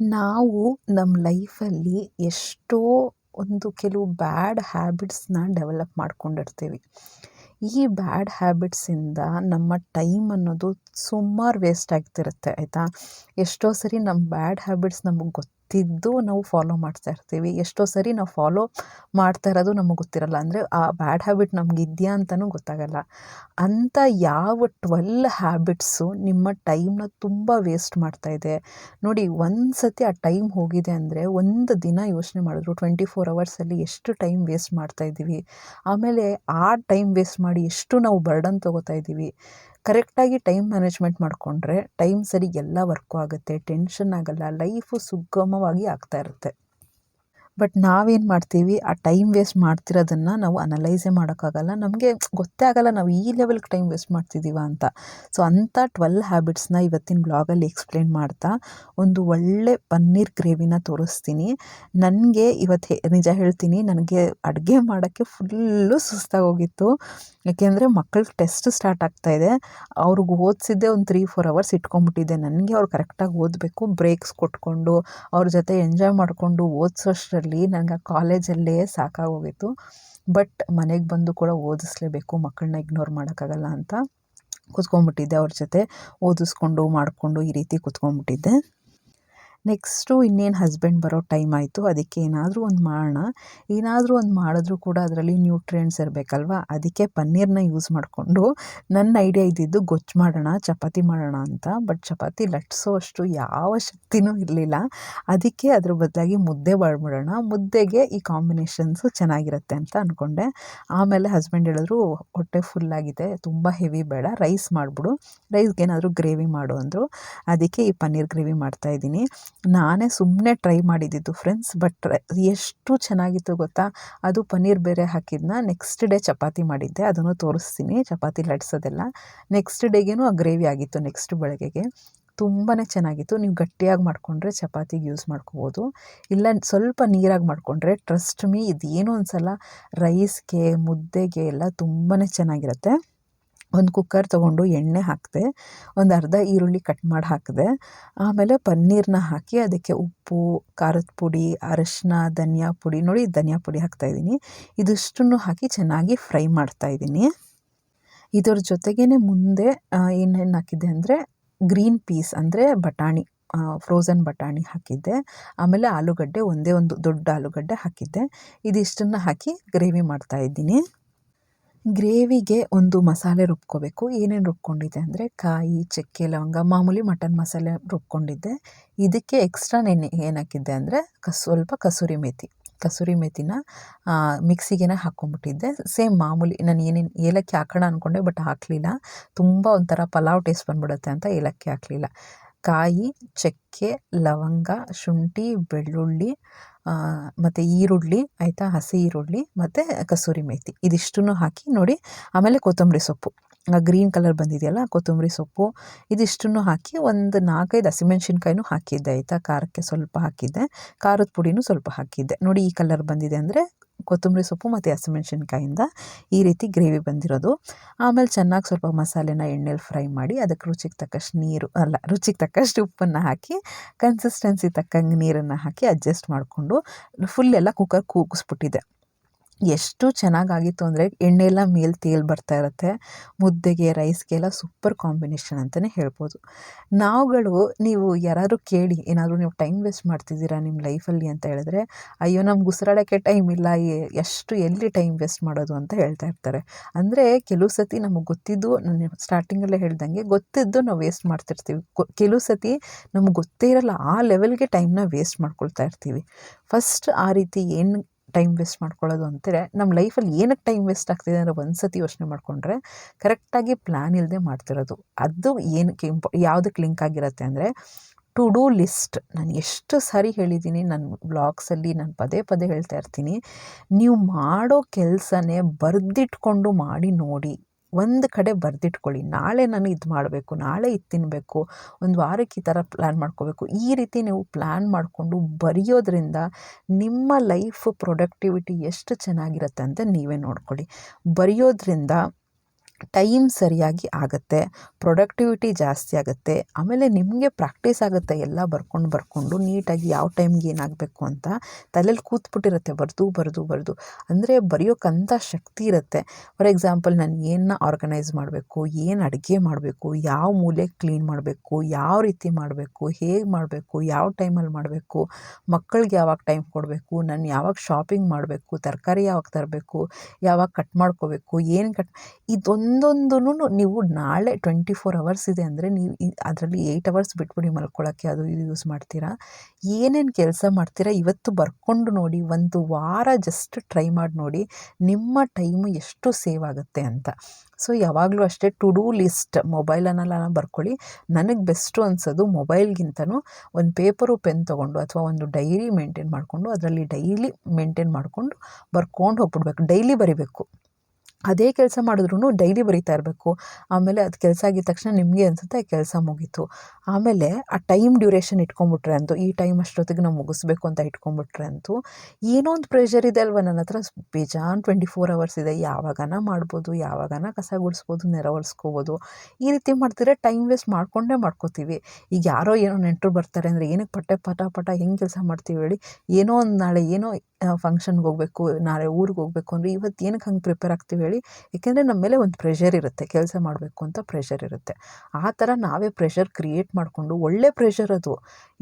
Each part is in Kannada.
ನಾವು ನಮ್ಮ ಲೈಫಲ್ಲಿ ಎಷ್ಟೋ ಒಂದು ಕೆಲವು ಬ್ಯಾಡ್ ಹ್ಯಾಬಿಟ್ಸ್ನ ಡೆವಲಪ್ ಮಾಡ್ಕೊಂಡಿರ್ತೀವಿ. ಈ ಬ್ಯಾಡ್ ಹ್ಯಾಬಿಟ್ಸಿಂದ ನಮ್ಮ ಟೈಮ್ ಅನ್ನೋದು ಸುಮಾರು ವೇಸ್ಟ್ ಆಗ್ತಿರುತ್ತೆ, ಆಯಿತಾ? ಎಷ್ಟೋ ಸರಿ ನಮ್ಮ ಬ್ಯಾಡ್ ಹ್ಯಾಬಿಟ್ಸ್ ನಮಗೆ ಗೊತ್ತಿದ್ದು ನಾವು ಫಾಲೋ ಮಾಡ್ತಾ ಇರ್ತೀವಿ. ಎಷ್ಟೋ ಸರಿ ನಾವು ಫಾಲೋ ಮಾಡ್ತಾ ಇರೋದು ನಮಗೆ ಗೊತ್ತಿರಲ್ಲ. ಅಂದರೆ ಆ ಬ್ಯಾಡ್ ಹ್ಯಾಬಿಟ್ ನಮ್ಗೆ ಇದೆಯಾ ಅಂತಲೂ ಗೊತ್ತಾಗಲ್ಲ. ಅಂಥ ಯಾವ ಟ್ವೆಲ್ ಹ್ಯಾಬಿಟ್ಸು ನಿಮ್ಮ ಟೈಮ್ನ ತುಂಬ ವೇಸ್ಟ್ ಮಾಡ್ತಾ ಇದೆ. ನೋಡಿ ಒಂದು ಸತಿ ಆ ಟೈಮ್ ಹೋಗಿದೆ ಅಂದರೆ ಒಂದು ದಿನ ಯೋಚನೆ ಮಾಡಿದ್ರು. ಟ್ವೆಂಟಿ ಫೋರ್ ಅವರ್ಸಲ್ಲಿ ಎಷ್ಟು ಟೈಮ್ ವೇಸ್ಟ್ ಮಾಡ್ತಾ ಇದ್ದೀವಿ. ಆಮೇಲೆ ಆ ಟೈಮ್ ವೇಸ್ಟ್ ಮಾಡಿ ಎಷ್ಟು ನಾವು ಬರ್ಡನ್ ತೊಗೋತಾ ಇದ್ದೀವಿ. ಕರೆಕ್ಟಾಗಿ ಟೈಮ್ ಮ್ಯಾನೇಜ್ಮೆಂಟ್ ಮಾಡಿಕೊಂಡ್ರೆ ಟೈಮ್ ಸರಿ ಎಲ್ಲ ವರ್ಕು ಆಗುತ್ತೆ, ಟೆನ್ಷನ್ ಆಗಲ್ಲ, ಲೈಫು ಸುಗಮವಾಗಿ ಆಗ್ತಾ ಇರುತ್ತೆ. ಬಟ್ ನಾವೇನು ಮಾಡ್ತೀವಿ? ಆ ಟೈಮ್ ವೇಸ್ಟ್ ಮಾಡ್ತಿರೋದನ್ನು ನಾವು ಅನಲೈಸೇ ಮಾಡೋಕ್ಕಾಗಲ್ಲ. ನಮಗೆ ಗೊತ್ತೇ ಆಗಲ್ಲ ನಾವು ಈ ಲೆವೆಲ್ಗೆ ಟೈಮ್ ವೇಸ್ಟ್ ಮಾಡ್ತಿದ್ದೀವ ಅಂತ. ಸೊ ಅಂಥ ಟ್ವೆಲ್ ಹ್ಯಾಬಿಟ್ಸ್ನ ಇವತ್ತಿನ ಬ್ಲಾಗಲ್ಲಿ ಎಕ್ಸ್ಪ್ಲೇನ್ ಮಾಡ್ತಾ ಒಂದು ಒಳ್ಳೆ ಪನ್ನೀರ್ ಗ್ರೇವಿನ ತೋರಿಸ್ತೀನಿ. ನನಗೆ ಇವತ್ತು ನಿಜ ಹೇಳ್ತೀನಿ, ನನಗೆ ಅಡುಗೆ ಮಾಡೋಕ್ಕೆ ಫುಲ್ಲು ಸುಸ್ತಾಗೋಗಿತ್ತು. ಯಾಕೆಂದರೆ ಮಕ್ಕಳಿಗೆ ಟೆಸ್ಟ್ ಸ್ಟಾರ್ಟ್ ಆಗ್ತಾಯಿದೆ ಅವ್ರಿಗೆ ಓದಿಸಿದ್ದೆ ಒಂದು ತ್ರೀ ಫೋರ್ ಅವರ್ಸ್ ಇಟ್ಕೊಂಡ್ಬಿಟ್ಟಿದ್ದೆ ನನಗೆ ಅವ್ರು ಕರೆಕ್ಟಾಗಿ ಓದಬೇಕು ಬ್ರೇಕ್ಸ್ ಕೊಟ್ಕೊಂಡು, ಅವ್ರ ಜೊತೆ ಎಂಜಾಯ್ ಮಾಡಿಕೊಂಡು ಓದಿಸೋಷ್ಟರಲ್ಲಿ ನನಗೆ ಆ ಕಾಲೇಜಲ್ಲೇ ಸಾಕಾಗೋಗಿತ್ತು. ಬಟ್ ಮನೆಗೆ ಬಂದು ಕೂಡ ಓದಿಸ್ಲೇಬೇಕು ಮಕ್ಕಳನ್ನ ಇಗ್ನೋರ್ ಮಾಡೋಕ್ಕಾಗಲ್ಲ ಅಂತ ಕೂತ್ಕೊಂಡ್ಬಿಟ್ಟಿದ್ದೆ ಅವ್ರ ಜೊತೆ. ಓದಿಸ್ಕೊಂಡು, ಮಾಡಿಕೊಂಡು ಈ ರೀತಿ ಕೂತ್ಕೊಂಡ್ಬಿಟ್ಟಿದ್ದೆ. ನೆಕ್ಸ್ಟು ಇನ್ನೇನು ಹಸ್ಬೆಂಡ್ ಬರೋ ಟೈಮ್ ಆಯಿತು, ಅದಕ್ಕೆ ಏನಾದರೂ ಒಂದು ಮಾಡೋಣ ಏನಾದರೂ ಒಂದು ಮಾಡಿದ್ರೂ ಕೂಡ ಅದರಲ್ಲಿ ನ್ಯೂಟ್ರಿಯೆಂಟ್ಸ್ ಇರಬೇಕಲ್ವಾ? ಅದಕ್ಕೆ ಪನ್ನೀರನ್ನ ಯೂಸ್ ಮಾಡಿಕೊಂಡು ನನ್ನ ಐಡಿಯಾ ಇದ್ದಿದ್ದು ಗೊಜ್ಜು ಮಾಡೋಣ, ಚಪಾತಿ ಮಾಡೋಣ ಅಂತ. ಬಟ್ ಚಪಾತಿ ಲಟ್ಸೋ ಅಷ್ಟು ಯಾವ ಶಕ್ತಿನೂ ಇರಲಿಲ್ಲ. ಅದಕ್ಕೆ ಅದ್ರ ಬದಲಾಗಿ ಮುದ್ದೆ ಮಾಡ್ಬಿಡೋಣ. ಮುದ್ದೆಗೆ ಈ ಕಾಂಬಿನೇಷನ್ಸು ಚೆನ್ನಾಗಿರುತ್ತೆ ಅಂತ ಅಂದ್ಕೊಂಡೆ ಆಮೇಲೆ ಹಸ್ಬೆಂಡ್ ಹೇಳಿದ್ರು, ಹೊಟ್ಟೆ ಫುಲ್ಲಾಗಿದೆ ತುಂಬ ಹೆವಿ ಬೇಡ ರೈಸ್ ಮಾಡಿಬಿಡು. ರೈಸ್ಗೇನಾದರೂ ಗ್ರೇವಿ ಮಾಡು ಅಂದರು. ಅದಕ್ಕೆ ಈ ಪನ್ನೀರ್ ಗ್ರೇವಿ ಮಾಡ್ತಾಯಿದ್ದೀನಿ ನಾನೇ ಸುಮ್ಮನೆ ಟ್ರೈ ಮಾಡಿದ್ದಿದ್ದು ಫ್ರೆಂಡ್ಸ್, ಬಟ್ ಎಷ್ಟು ಚೆನ್ನಾಗಿತ್ತು ಗೊತ್ತಾ? ಅದು ಪನ್ನೀರ್ ಬೇರೆ ಹಾಕಿದ್ನ, ನೆಕ್ಸ್ಟ್ ಡೇ ಚಪಾತಿ ಮಾಡಿದ್ದೆ, ಅದನ್ನು ತೋರಿಸ್ತೀನಿ, ಚಪಾತಿ ಲಟ್ಸೋದೆಲ್ಲ ನೆಕ್ಸ್ಟ್ ಡೇಗೇನು ಆ ಗ್ರೇವಿ ಆಗಿತ್ತು ನೆಕ್ಸ್ಟ್ ಬೆಳಗ್ಗೆಗೆ ತುಂಬಾ ಚೆನ್ನಾಗಿತ್ತು, ನೀವು ಗಟ್ಟಿಯಾಗಿ ಮಾಡಿಕೊಂಡ್ರೆ ಚಪಾತಿಗೆ ಯೂಸ್ ಮಾಡ್ಕೋಬೋದು. ಇಲ್ಲ, ಸ್ವಲ್ಪ ನೀರಾಗಿ ಮಾಡಿಕೊಂಡ್ರೆ ಟ್ರಸ್ಟ್ ಮೀ ಇದೇನು ಸಲ ರೈಸ್ಗೆ ಮುದ್ದೆಗೆ ಎಲ್ಲ ತುಂಬಾ ಚೆನ್ನಾಗಿರುತ್ತೆ. ಒಂದು ಕುಕ್ಕರ್ ತೊಗೊಂಡು ಎಣ್ಣೆ ಹಾಕಿದೆ, ಒಂದು ಅರ್ಧ ಈರುಳ್ಳಿ ಕಟ್ ಮಾಡಿ ಹಾಕಿದೆ, ಆಮೇಲೆ ಪನ್ನೀರನ್ನ ಹಾಕಿ ಅದಕ್ಕೆ ಉಪ್ಪು, ಖಾರದ ಪುಡಿ, ಅರಶಿನ, ಧನಿಯಾ ಪುಡಿ, ನೋಡಿ ಧನಿಯಾ ಪುಡಿ ಹಾಕ್ತಾಯಿದ್ದೀನಿ ಇದಿಷ್ಟನ್ನು ಹಾಕಿ ಚೆನ್ನಾಗಿ ಫ್ರೈ ಮಾಡ್ತಾಯಿದ್ದೀನಿ ಇದರ ಜೊತೆಗೇ ಮುಂದೆ ಏನೇನು ಹಾಕಿದ್ದೆ ಅಂದರೆ ಗ್ರೀನ್ ಪೀಸ್ ಅಂದರೆ ಬಟಾಣಿ ಫ್ರೋಝನ್ ಬಟಾಣಿ ಹಾಕಿದ್ದೆ. ಆಮೇಲೆ ಆಲೂಗಡ್ಡೆ ಒಂದೇ ಒಂದು ದೊಡ್ಡ ಆಲೂಗಡ್ಡೆ ಹಾಕಿದ್ದೆ. ಇದಿಷ್ಟನ್ನು ಹಾಕಿ ಗ್ರೇವಿ ಮಾಡ್ತಾಯಿದ್ದೀನಿ ಗ್ರೇವಿಗೆ ಒಂದು ಮಸಾಲೆ ರುಬ್ಕೋಬೇಕು. ಏನೇನು ರುಬ್ಕೊಂಡಿದ್ದೆ ಅಂದರೆ ಕಾಯಿ, ಚಕ್ಕೆ, ಲವಂಗ, ಮಾಮೂಲಿ ಮಟನ್ ಮಸಾಲೆ ರುಬ್ಕೊಂಡಿದ್ದೆ. ಇದಕ್ಕೆ ಎಕ್ಸ್ಟ್ರಾ ನೆನೆ ಏನು ಹಾಕಿದ್ದೆ ಅಂದರೆ ಕಸ್, ಸ್ವಲ್ಪ ಕಸೂರಿ ಮೇಥಿ ಕಸೂರಿ ಮೇಥಿನ ಮಿಕ್ಸಿಗೆ ಹಾಕ್ಕೊಂಬಿಟ್ಟಿದ್ದೆ ಸೇಮ್ ಮಾಮೂಲಿ ನಾನು ಏನೇನು ಏಲಕ್ಕಿ ಹಾಕೋಣ ಅಂದ್ಕೊಂಡೆ ಬಟ್ ಹಾಕಲಿಲ್ಲ. ತುಂಬ ಒಂಥರ ಪಲಾವ್ ಟೇಸ್ಟ್ ಬಂದ್ಬಿಡುತ್ತೆ ಅಂತ ಏಲಕ್ಕಿ ಹಾಕಲಿಲ್ಲ. ಕಾಯಿ, ಚಕ್ಕೆ, ಲವಂಗ, ಶುಂಠಿ, ಬೆಳ್ಳುಳ್ಳಿ ಮತ್ತು ಈರುಳ್ಳಿ, ಆಯಿತಾ? ಹಸಿ ಈರುಳ್ಳಿ, ಮತ್ತು ಕಸೂರಿ ಮೇಥಿ ಇದಿಷ್ಟನ್ನು ಹಾಕಿ ನೋಡಿ, ಆಮೇಲೆ ಕೊತ್ತಂಬರಿ ಸೊಪ್ಪು. ಗ್ರೀನ್ ಕಲರ್ ಬಂದಿದೆಯಲ್ಲ, ಕೊತ್ತಂಬರಿ ಸೊಪ್ಪು. ಇದಿಷ್ಟನ್ನು ಹಾಕಿ ಒಂದು ನಾಲ್ಕೈದು ಹಸಿಮೆಣ್ಸಿನ್ಕಾಯಿನೂ ಹಾಕಿದ್ದೆ, ಆಯಿತಾ? ಖಾರಕ್ಕೆ ಸ್ವಲ್ಪ ಹಾಕಿದ್ದೆ, ಖಾರದ ಪುಡಿನೂ ಸ್ವಲ್ಪ ಹಾಕಿದ್ದೆ. ನೋಡಿ, ಈ ಕಲರ್ ಬಂದಿದೆ ಅಂದರೆ ಕೊತ್ತಂಬರಿ ಸೊಪ್ಪು ಮತ್ತು ಹಸಿಮೆಣ್ಸಿನ್ಕಾಯಿಂದ ಈ ರೀತಿ ಗ್ರೇವಿ ಬಂದಿರೋದು. ಆಮೇಲೆ ಚೆನ್ನಾಗಿ ಸ್ವಲ್ಪ ಮಸಾಲೆನ ಎಣ್ಣೆಲಿ ಫ್ರೈ ಮಾಡಿ ಅದಕ್ಕೆ ರುಚಿಗೆ ತಕ್ಕಷ್ಟು ನೀರು, ಅಲ್ಲ ರುಚಿಗೆ ತಕ್ಕಷ್ಟು ಉಪ್ಪನ್ನು ಹಾಕಿ ಕನ್ಸಿಸ್ಟೆನ್ಸಿ ತಕ್ಕಂಗೆ ನೀರನ್ನು ಹಾಕಿ ಅಡ್ಜಸ್ಟ್ ಮಾಡಿಕೊಂಡು ಫುಲ್ ಎಲ್ಲ ಕುಕ್ಕರ್ ಕೂಗಿಸ್ಬಿಟ್ಟಿದ್ದೆ ಎಷ್ಟು ಚೆನ್ನಾಗಾಗಿತ್ತು ಅಂದರೆ ಎಣ್ಣೆ ಎಲ್ಲ ಮೇಲೆ ತೇಲಿ ಬರ್ತಾ ಇರುತ್ತೆ. ಮುದ್ದೆಗೆ, ರೈಸ್ಗೆಲ್ಲ ಸೂಪರ್ ಕಾಂಬಿನೇಷನ್ ಅಂತಲೇ ಹೇಳ್ಬೋದು. ನಾವುಗಳು, ನೀವು ಯಾರಾದರೂ ಕೇಳಿ, ಏನಾದರೂ ನೀವು ಟೈಮ್ ವೇಸ್ಟ್ ಮಾಡ್ತಿದ್ದೀರಾ ನಿಮ್ಮ ಲೈಫಲ್ಲಿ ಅಂತ ಹೇಳಿದ್ರೆ, ಅಯ್ಯೋ, ನಮ್ಗೆ ಉಸಿರಾಡೋಕ್ಕೆ ಟೈಮ್ ಇಲ್ಲ ಎಷ್ಟು ಎಲ್ಲಿ ಟೈಮ್ ವೇಸ್ಟ್ ಮಾಡೋದು ಅಂತ ಹೇಳ್ತಾ ಇರ್ತಾರೆ. ಅಂದರೆ ಕೆಲವು ಸತಿ ನಮಗೆ ಗೊತ್ತಿದ್ದು, ನಾನು ಸ್ಟಾರ್ಟಿಂಗಲ್ಲೇ ಹೇಳ್ದಂಗೆ, ಗೊತ್ತಿದ್ದು ನಾವು ವೇಸ್ಟ್ ಮಾಡ್ತಿರ್ತೀವಿ. ಕೆಲವು ಸತಿ ನಮ್ಗೆ ಗೊತ್ತೇ ಇರಲ್ಲ, ಆ ಲೆವೆಲ್ಗೆ ಟೈಮ್ನ ವೇಸ್ಟ್ ಮಾಡ್ಕೊಳ್ತಾ ಇರ್ತೀವಿ. ಫಸ್ಟ್ ಆ ರೀತಿ ಏನು ಟೈಮ್ ವೇಸ್ಟ್ ಮಾಡ್ಕೊಳ್ಳೋದು ಅಂತಾರೆ ನಮ್ಮ ಲೈಫಲ್ಲಿ ಏನಕ್ಕೆ ಟೈಮ್ ವೇಸ್ಟ್ ಆಗ್ತಿದೆ ಅಂದರೆ ಒಂದು ಸತಿ ಯೋಚನೆ ಮಾಡಿಕೊಂಡ್ರೆ ಕರೆಕ್ಟಾಗಿ ಪ್ಲ್ಯಾನ್ ಇಲ್ಲದೆ ಮಾಡ್ತಿರೋದು. ಅದು ಏನಕ್ಕೆ ಇಂಪ ಯಾವುದಕ್ಕೆ ಲಿಂಕ್ ಆಗಿರುತ್ತೆ ಅಂದರೆ ಟು ಡೂ ಲಿಸ್ಟ್ ನಾನು ಎಷ್ಟು ಸಾರಿ ಹೇಳಿದ್ದೀನಿ ನನ್ನ ಬ್ಲಾಗ್ಸಲ್ಲಿ ನಾನು ಪದೇ ಪದೇ ಹೇಳ್ತಾ ಇರ್ತೀನಿ. ನೀವು ಮಾಡೋ ಕೆಲಸನೇ ಬರೆದಿಟ್ಕೊಂಡು ಮಾಡಿ ನೋಡಿ. ಒಂದು ಕಡೆ ಬರೆದಿಟ್ಕೊಳ್ಳಿ. ನಾಳೆ ನಾನು ಇದು ಮಾಡಬೇಕು, ನಾಳೆ ಇದು ತಿನ್ನಬೇಕು ಒಂದು ವಾರಕ್ಕೆ ಈ ಥರ ಪ್ಲ್ಯಾನ್ ಮಾಡ್ಕೋಬೇಕು. ಈ ರೀತಿ ನೀವು ಪ್ಲ್ಯಾನ್ ಮಾಡಿಕೊಂಡು ಬರೆಯೋದ್ರಿಂದ ನಿಮ್ಮ ಲೈಫ್ ಪ್ರೊಡಕ್ಟಿವಿಟಿ ಎಷ್ಟು ಚೆನ್ನಾಗಿರುತ್ತೆ ಅಂತ ನೀವೇ ನೋಡ್ಕೊಳ್ಳಿ. ಬರೆಯೋದ್ರಿಂದ ಟೈಮ್ ಸರಿಯಾಗಿ ಆಗುತ್ತೆ, ಪ್ರೊಡಕ್ಟಿವಿಟಿ ಜಾಸ್ತಿ ಆಗುತ್ತೆ, ಆಮೇಲೆ ನಿಮಗೆ ಪ್ರಾಕ್ಟೀಸ್ ಆಗುತ್ತೆ, ಎಲ್ಲ ಬರ್ಕೊಂಡು ಬರ್ಕೊಂಡು ನೀಟಾಗಿ ಯಾವ ಟೈಮ್ಗೆ ಏನಾಗಬೇಕು ಅಂತ ತಲೆಯಲ್ಲಿ ಕೂತ್ಬಿಟ್ಟಿರುತ್ತೆ, ಬರೆದು ಬರೆದು ಬರೆದು. ಅಂದರೆ ಬರೆಯೋಕ್ಕಂಥ ಶಕ್ತಿ ಇರುತ್ತೆ. ಫಾರ್ ಎಕ್ಸಾಂಪಲ್ ನಾನು ಏನನ್ನ ಆರ್ಗನೈಸ್ ಮಾಡಬೇಕು, ಏನು ಅಡುಗೆ ಮಾಡಬೇಕು, ಯಾವ ಮೂಲೆ ಕ್ಲೀನ್ ಮಾಡಬೇಕು, ಯಾವ ರೀತಿ ಮಾಡಬೇಕು, ಹೇಗೆ ಮಾಡಬೇಕು, ಯಾವ ಟೈಮಲ್ಲಿ ಮಾಡಬೇಕು, ಮಕ್ಕಳಿಗೆ ಯಾವಾಗ ಟೈಮ್ ಕೊಡಬೇಕು, ನಾನು ಯಾವಾಗ ಶಾಪಿಂಗ್ ಮಾಡಬೇಕು, ತರಕಾರಿ ಯಾವಾಗ ತರಬೇಕು, ಯಾವಾಗ ಕಟ್ ಮಾಡ್ಕೋಬೇಕು, ಏನು ಕಟ್ ಇದೊಂದೊಂದೂ ನೀವು ನಾಳೆ ಟ್ವೆಂಟಿ ಫೋರ್ ಅವರ್ಸ್ ಇದೆ ಅಂದರೆ ನೀವು ಅದರಲ್ಲಿ ಏಯ್ಟ್ ಅವರ್ಸ್ ಬಿಟ್ಬಿಡಿ ಮಲ್ಕೊಳ್ಳೋಕ್ಕೆ ಅದು ಇದು ಯೂಸ್ ಮಾಡ್ತೀರಾ? ಏನೇನು ಕೆಲಸ ಮಾಡ್ತೀರಾ? ಇವತ್ತು ಬರ್ಕೊಂಡು ನೋಡಿ, ಒಂದು ವಾರ ಜಸ್ಟ್ ಟ್ರೈ ಮಾಡಿ ನೋಡಿ, ನಿಮ್ಮ ಟೈಮು ಎಷ್ಟು ಸೇವ್ ಆಗುತ್ತೆ ಅಂತ. ಸೊ ಯಾವಾಗಲೂ ಅಷ್ಟೇ ಟು ಡೂ ಲಿಸ್ಟ್ ಮೊಬೈಲನ್ನೆಲ್ಲ ಬರ್ಕೊಳ್ಳಿ. ನನಗೆ ಬೆಸ್ಟು ಅನ್ಸೋದು ಮೊಬೈಲ್ಗಿಂತನೂ ಒಂದು ಪೇಪರು ಪೆನ್ ತೊಗೊಂಡು ಅಥವಾ ಒಂದು ಡೈರಿ ಮೇಂಟೈನ್ ಮಾಡಿಕೊಂಡು, ಅದರಲ್ಲಿ ಡೈಲಿ ಮೇಂಟೈನ್ ಮಾಡಿಕೊಂಡು ಬರ್ಕೊಂಡು ಹೋಗ್ಬಿಡ್ಬೇಕು. ಡೈಲಿ ಬರಿಬೇಕು. ಅದೇ ಕೆಲಸ ಮಾಡಿದ್ರೂ ಡೈಲಿ ಬರಿತಾ ಇರಬೇಕು. ಆಮೇಲೆ ಅದು ಕೆಲಸ ಆಗಿದ ತಕ್ಷಣ ನಿಮಗೆ ಅನಿಸುತ್ತೆ ಕೆಲಸ ಮುಗೀತು. ಆಮೇಲೆ ಆ ಟೈಮ್ ಡ್ಯೂರೇಷನ್ ಇಟ್ಕೊಂಬಿಟ್ರೆ ಅಂತೂ, ಈ ಟೈಮ್ ಅಷ್ಟೊತ್ತಿಗೆ ನಾವು ಮುಗಿಸ್ಬೇಕು ಅಂತ ಇಟ್ಕೊಂಬಿಟ್ರೆ ಅಂತೂ ಏನೋ ಒಂದು ಪ್ರೆಷರ್ ಇದೆ ಅಲ್ವ ನನ್ನ ಹತ್ರ? ಬೇಜಾನ್ ಟ್ವೆಂಟಿ ಫೋರ್ ಅವರ್ಸ್ ಇದೆ. ಯಾವಾಗನ ಮಾಡ್ಬೋದು, ಯಾವಾಗನ ಕಸ ಗುಡಿಸ್ಬೋದು, ನೆರ ಈ ರೀತಿ ಮಾಡ್ತಿದ್ರೆ ಟೈಮ್ ವೇಸ್ಟ್ ಮಾಡ್ಕೊಂಡೇ ಮಾಡ್ಕೋತೀವಿ. ಈಗ ಯಾರೋ ಏನೋ ನೆಂಟರು ಬರ್ತಾರೆ ಅಂದರೆ ಏನಕ್ಕೆ ಪಟ್ಟೆ ಪಟ ಪಟ ಹೆಂಗೆ ಕೆಲಸ ಮಾಡ್ತೀವಿ ಹೇಳಿ? ಏನೋ ಒಂದು ನಾಳೆ ಏನೋ ಫಂಕ್ಷನ್ಗೆ ಹೋಗಬೇಕು, ನಾಳೆ ಊರಿಗೆ ಹೋಗಬೇಕು ಅಂದರೆ ಇವತ್ತು ಏನಕ್ಕೆ ಹಂಗೆ ಪ್ರಿಪೇರ್ ಆಗ್ತೀವಿ ಹೇಳಿ? ಏಕೆಂದರೆ ನಮ್ಮ ಮೇಲೆ ಒಂದು ಪ್ರೆಷರ್ ಇರುತ್ತೆ, ಕೆಲಸ ಮಾಡಬೇಕು ಅಂತ ಪ್ರೆಷರ್ ಇರುತ್ತೆ. ಆ ಥರ ನಾವೇ ಪ್ರೆಷರ್ ಕ್ರಿಯೇಟ್ ಮಾಡಿಕೊಂಡು ಒಳ್ಳೆ ಪ್ರೆಷರ್ ಅದು.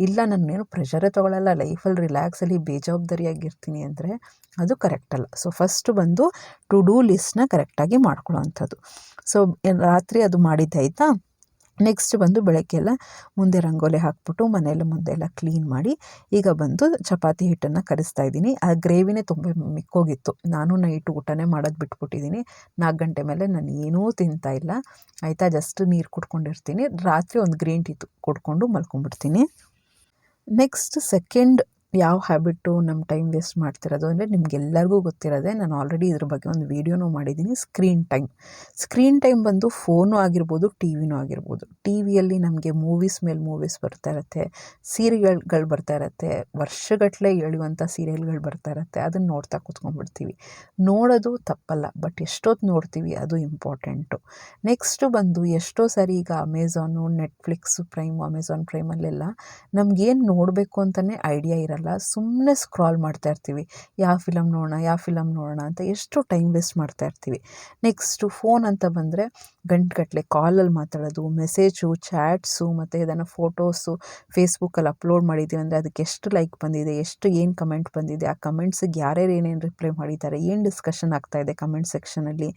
ಇಲ್ಲ, ನಾನೇನು ಪ್ರೆಷರೇ ತೊಗೊಳ್ಳಲ್ಲ ಲೈಫಲ್ಲಿ ರಿಲ್ಯಾಕ್ಸಲ್ಲಿ ಬೇಜವಾಬ್ದಾರಿಯಾಗಿರ್ತೀನಿ ಅಂದರೆ ಅದು ಕರೆಕ್ಟ್ ಅಲ್ಲ. ಸೊ ಫಸ್ಟ್ ಬಂದು ಟು ಡೂ ಲಿಸ್ಟ್ನ ಕರೆಕ್ಟಾಗಿ ಮಾಡ್ಕೊಳ್ಳೋ ಅಂಥದ್ದು. ಸೊ ರಾತ್ರಿ ಅದು ಮಾಡಿದ್ದಾಯ್ತಾ ನೆಕ್ಸ್ಟ್ ಬಂದು ಬೆಳಗ್ಗೆ ಎಲ್ಲ ಮುಂದೆ ರಂಗೋಲಿ ಹಾಕ್ಬಿಟ್ಟು ಮನೆಯಲ್ಲಿ ಮುಂದೆ ಎಲ್ಲ ಕ್ಲೀನ್ ಮಾಡಿ ಈಗ ಬಂದು ಚಪಾತಿ ಹಿಟ್ಟನ್ನು ಕರೆಸ್ತಾ ಇದ್ದೀನಿ. ಆ ಗ್ರೇವಿನೇ ತುಂಬ ಮಿಕ್ಕೋಗಿತ್ತು. ನಾನು ನೈಟ್ ಊಟನೇ ಮಾಡೋದು ಬಿಟ್ಬಿಟ್ಟಿದ್ದೀನಿ. ನಾಲ್ಕು ಗಂಟೆ ಮೇಲೆ ನಾನು ಏನೂ ತಿಂತಾ ಇಲ್ಲ. ಆಯಿತಾ? ಜಸ್ಟ್ ನೀರು ಕುಡ್ಕೊಂಡಿರ್ತೀನಿ. ರಾತ್ರಿ ಒಂದು ಗ್ರೀನ್ ಟೀ ಕುಡ್ಕೊಂಡು ಮಲ್ಕೊಂಡ್ಬಿಡ್ತೀನಿ. ನೆಕ್ಸ್ಟ್ ಸೆಕೆಂಡ್ ಯಾವ ಹ್ಯಾಬಿಟ್ಟು ನಮ್ಮ ಟೈಮ್ ವೇಸ್ಟ್ ಮಾಡ್ತಿರೋದು ಅಂದರೆ ನಿಮಗೆಲ್ಲರಿಗೂ ಗೊತ್ತಿರೋದೆ ನಾನು ಆಲ್ರೆಡಿ ಇದ್ರ ಬಗ್ಗೆ ಒಂದು ವೀಡಿಯೋನೂ ಮಾಡಿದ್ದೀನಿ ಸ್ಕ್ರೀನ್ ಟೈಮ್ ಸ್ಕ್ರೀನ್ ಟೈಮ್ ಬಂದು ಫೋನು ಆಗಿರ್ಬೋದು ಟಿ ವಿನೂ ಆಗಿರ್ಬೋದು. ಟಿ ವಿಯಲ್ಲಿ ನಮಗೆ ಮೂವೀಸ್ ಮೇಲೆ ಮೂವೀಸ್ ಬರ್ತಾ ಇರುತ್ತೆ ಸೀರಿಯಲ್ಗಳು ಬರ್ತಾ ಇರುತ್ತೆ ವರ್ಷಗಟ್ಟಲೆ ಹೇಳುವಂಥ ಸೀರಿಯಲ್ಗಳು ಬರ್ತಾ ಇರುತ್ತೆ ಅದನ್ನು ನೋಡ್ತಾ ಕೂತ್ಕೊಂಡ್ಬಿಡ್ತೀವಿ. ನೋಡೋದು ತಪ್ಪಲ್ಲ ಬಟ್ ಎಷ್ಟೊತ್ತು ನೋಡ್ತೀವಿ ಅದು ಇಂಪಾರ್ಟೆಂಟು ನೆಕ್ಸ್ಟು ಬಂದು ಎಷ್ಟೋ ಸಾರಿ ಈಗ ಅಮೆಝಾನು ನೆಟ್ಫ್ಲಿಕ್ಸು ಪ್ರೈಮು ಅಮೆಝಾನ್ ಪ್ರೈಮಲ್ಲೆಲ್ಲ ನಮಗೇನು ನೋಡಬೇಕು ಅಂತಲೇ ಐಡಿಯಾ ಇರಲ್ಲ. ಸುಮ್ಮನೆ ಸ್ಕ್ರಾಲ್ ಮಾಡ್ತಾ ಇರ್ತೀವಿ. ಯಾವ ಫಿಲಮ್ ನೋಡೋಣ ಯಾವ ಫಿಲಮ್ ನೋಡೋಣ ಅಂತ ಎಷ್ಟು ಟೈಮ್ ವೇಸ್ಟ್ ಮಾಡ್ತಾ ಇರ್ತೀವಿ. ನೆಕ್ಸ್ಟು ಫೋನ್ ಅಂತ ಬಂದರೆ ಗಂಟುಗಟ್ಟಲೆ ಕಾಲಲ್ಲಿ ಮಾತಾಡೋದು ಮೆಸೇಜು ಚಾಟ್ಸು ಮತ್ತು ಇದನ್ನು ಫೋಟೋಸು ಫೇಸ್ಬುಕ್ಕಲ್ಲಿ ಅಪ್ಲೋಡ್ ಮಾಡಿದ್ದೀವಿ ಅಂದರೆ ಅದಕ್ಕೆ ಎಷ್ಟು ಲೈಕ್ ಬಂದಿದೆ, ಎಷ್ಟು ಏನು ಕಮೆಂಟ್ ಬಂದಿದೆ, ಆ ಕಮೆಂಟ್ಸಿಗೆ ಯಾರ್ಯಾರು ಏನೇನು ರಿಪ್ಲೈ ಮಾಡಿದ್ದಾರೆ, ಏನು ಡಿಸ್ಕಷನ್ ಆಗ್ತಾಯಿದೆ ಕಮೆಂಟ್ ಸೆಕ್ಷನಲ್ಲಿ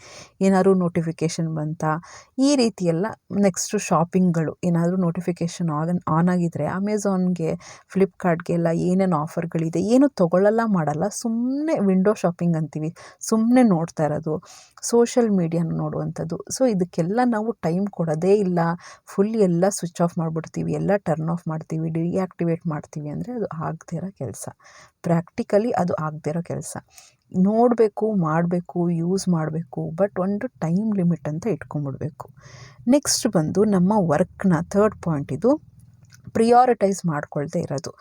ಏನಾದರೂ ನೋಟಿಫಿಕೇಷನ್ ಬಂತಾ, ಈ ರೀತಿ ಎಲ್ಲ ನೆಕ್ಸ್ಟು ಶಾಪಿಂಗ್ಗಳು ಏನಾದರೂ ನೋಟಿಫಿಕೇಷನ್ ಆನ್ ಆನ್ ಆಗಿದ್ದರೆ ಅಮೆಝಾನ್ಗೆ ಫ್ಲಿಪ್ಕಾರ್ಟ್ಗೆಲ್ಲ ಏನೇನು ಆಫರ್ಗಳಿದೆ. ಏನು ತೊಗೊಳ್ಳಲ್ಲ ಮಾಡಲ್ಲ. ಸುಮ್ಮನೆ ವಿಂಡೋ ಶಾಪಿಂಗ್ ಅಂತೀವಿ. ಸುಮ್ಮನೆ ನೋಡ್ತಾ ಇರೋದು ಸೋಷಲ್ ಮೀಡಿಯಾನ ನೋಡುವಂಥದ್ದು. ಸೊ, ಇದಕ್ಕೆಲ್ಲ ನಾವು ಟೈಮ್ ಕೊಡೋದೇ ಇಲ್ಲ. ಫುಲ್ ಎಲ್ಲ ಸ್ವಿಚ್ ಆಫ್ ಮಾಡಿಬಿಡ್ತೀವಿ. ಎಲ್ಲ ಟರ್ನ್ ಆಫ್ ಮಾಡ್ತೀವಿ. ಡಿಆಕ್ಟಿವೇಟ್ ಮಾಡ್ತೀವಿ ಅಂದರೆ ಅದು ಆಗದೇ ಇರೋ ಕೆಲಸ. ಪ್ರಾಕ್ಟಿಕಲಿ ಅದು ಆಗದೇ ಇರೋ ಕೆಲಸ. ನೋಡಬೇಕು, ಮಾಡಬೇಕು, ಯೂಸ್ ಮಾಡಬೇಕು, ಬಟ್ ಒಂದು ಟೈಮ್ ಲಿಮಿಟ್ ಅಂತ ಇಟ್ಕೊಂಬಿಡ್ಬೇಕು ನೆಕ್ಸ್ಟ್ ಬಂದು ನಮ್ಮ ವರ್ಕ್ನ ಥರ್ಡ್ ಪಾಯಿಂಟ್ ಇದು. ಪ್ರಿಯಾರಿಟೈಸ್ ಮಾಡ್ಕೊಳ್ದೇ ಇರೋದು.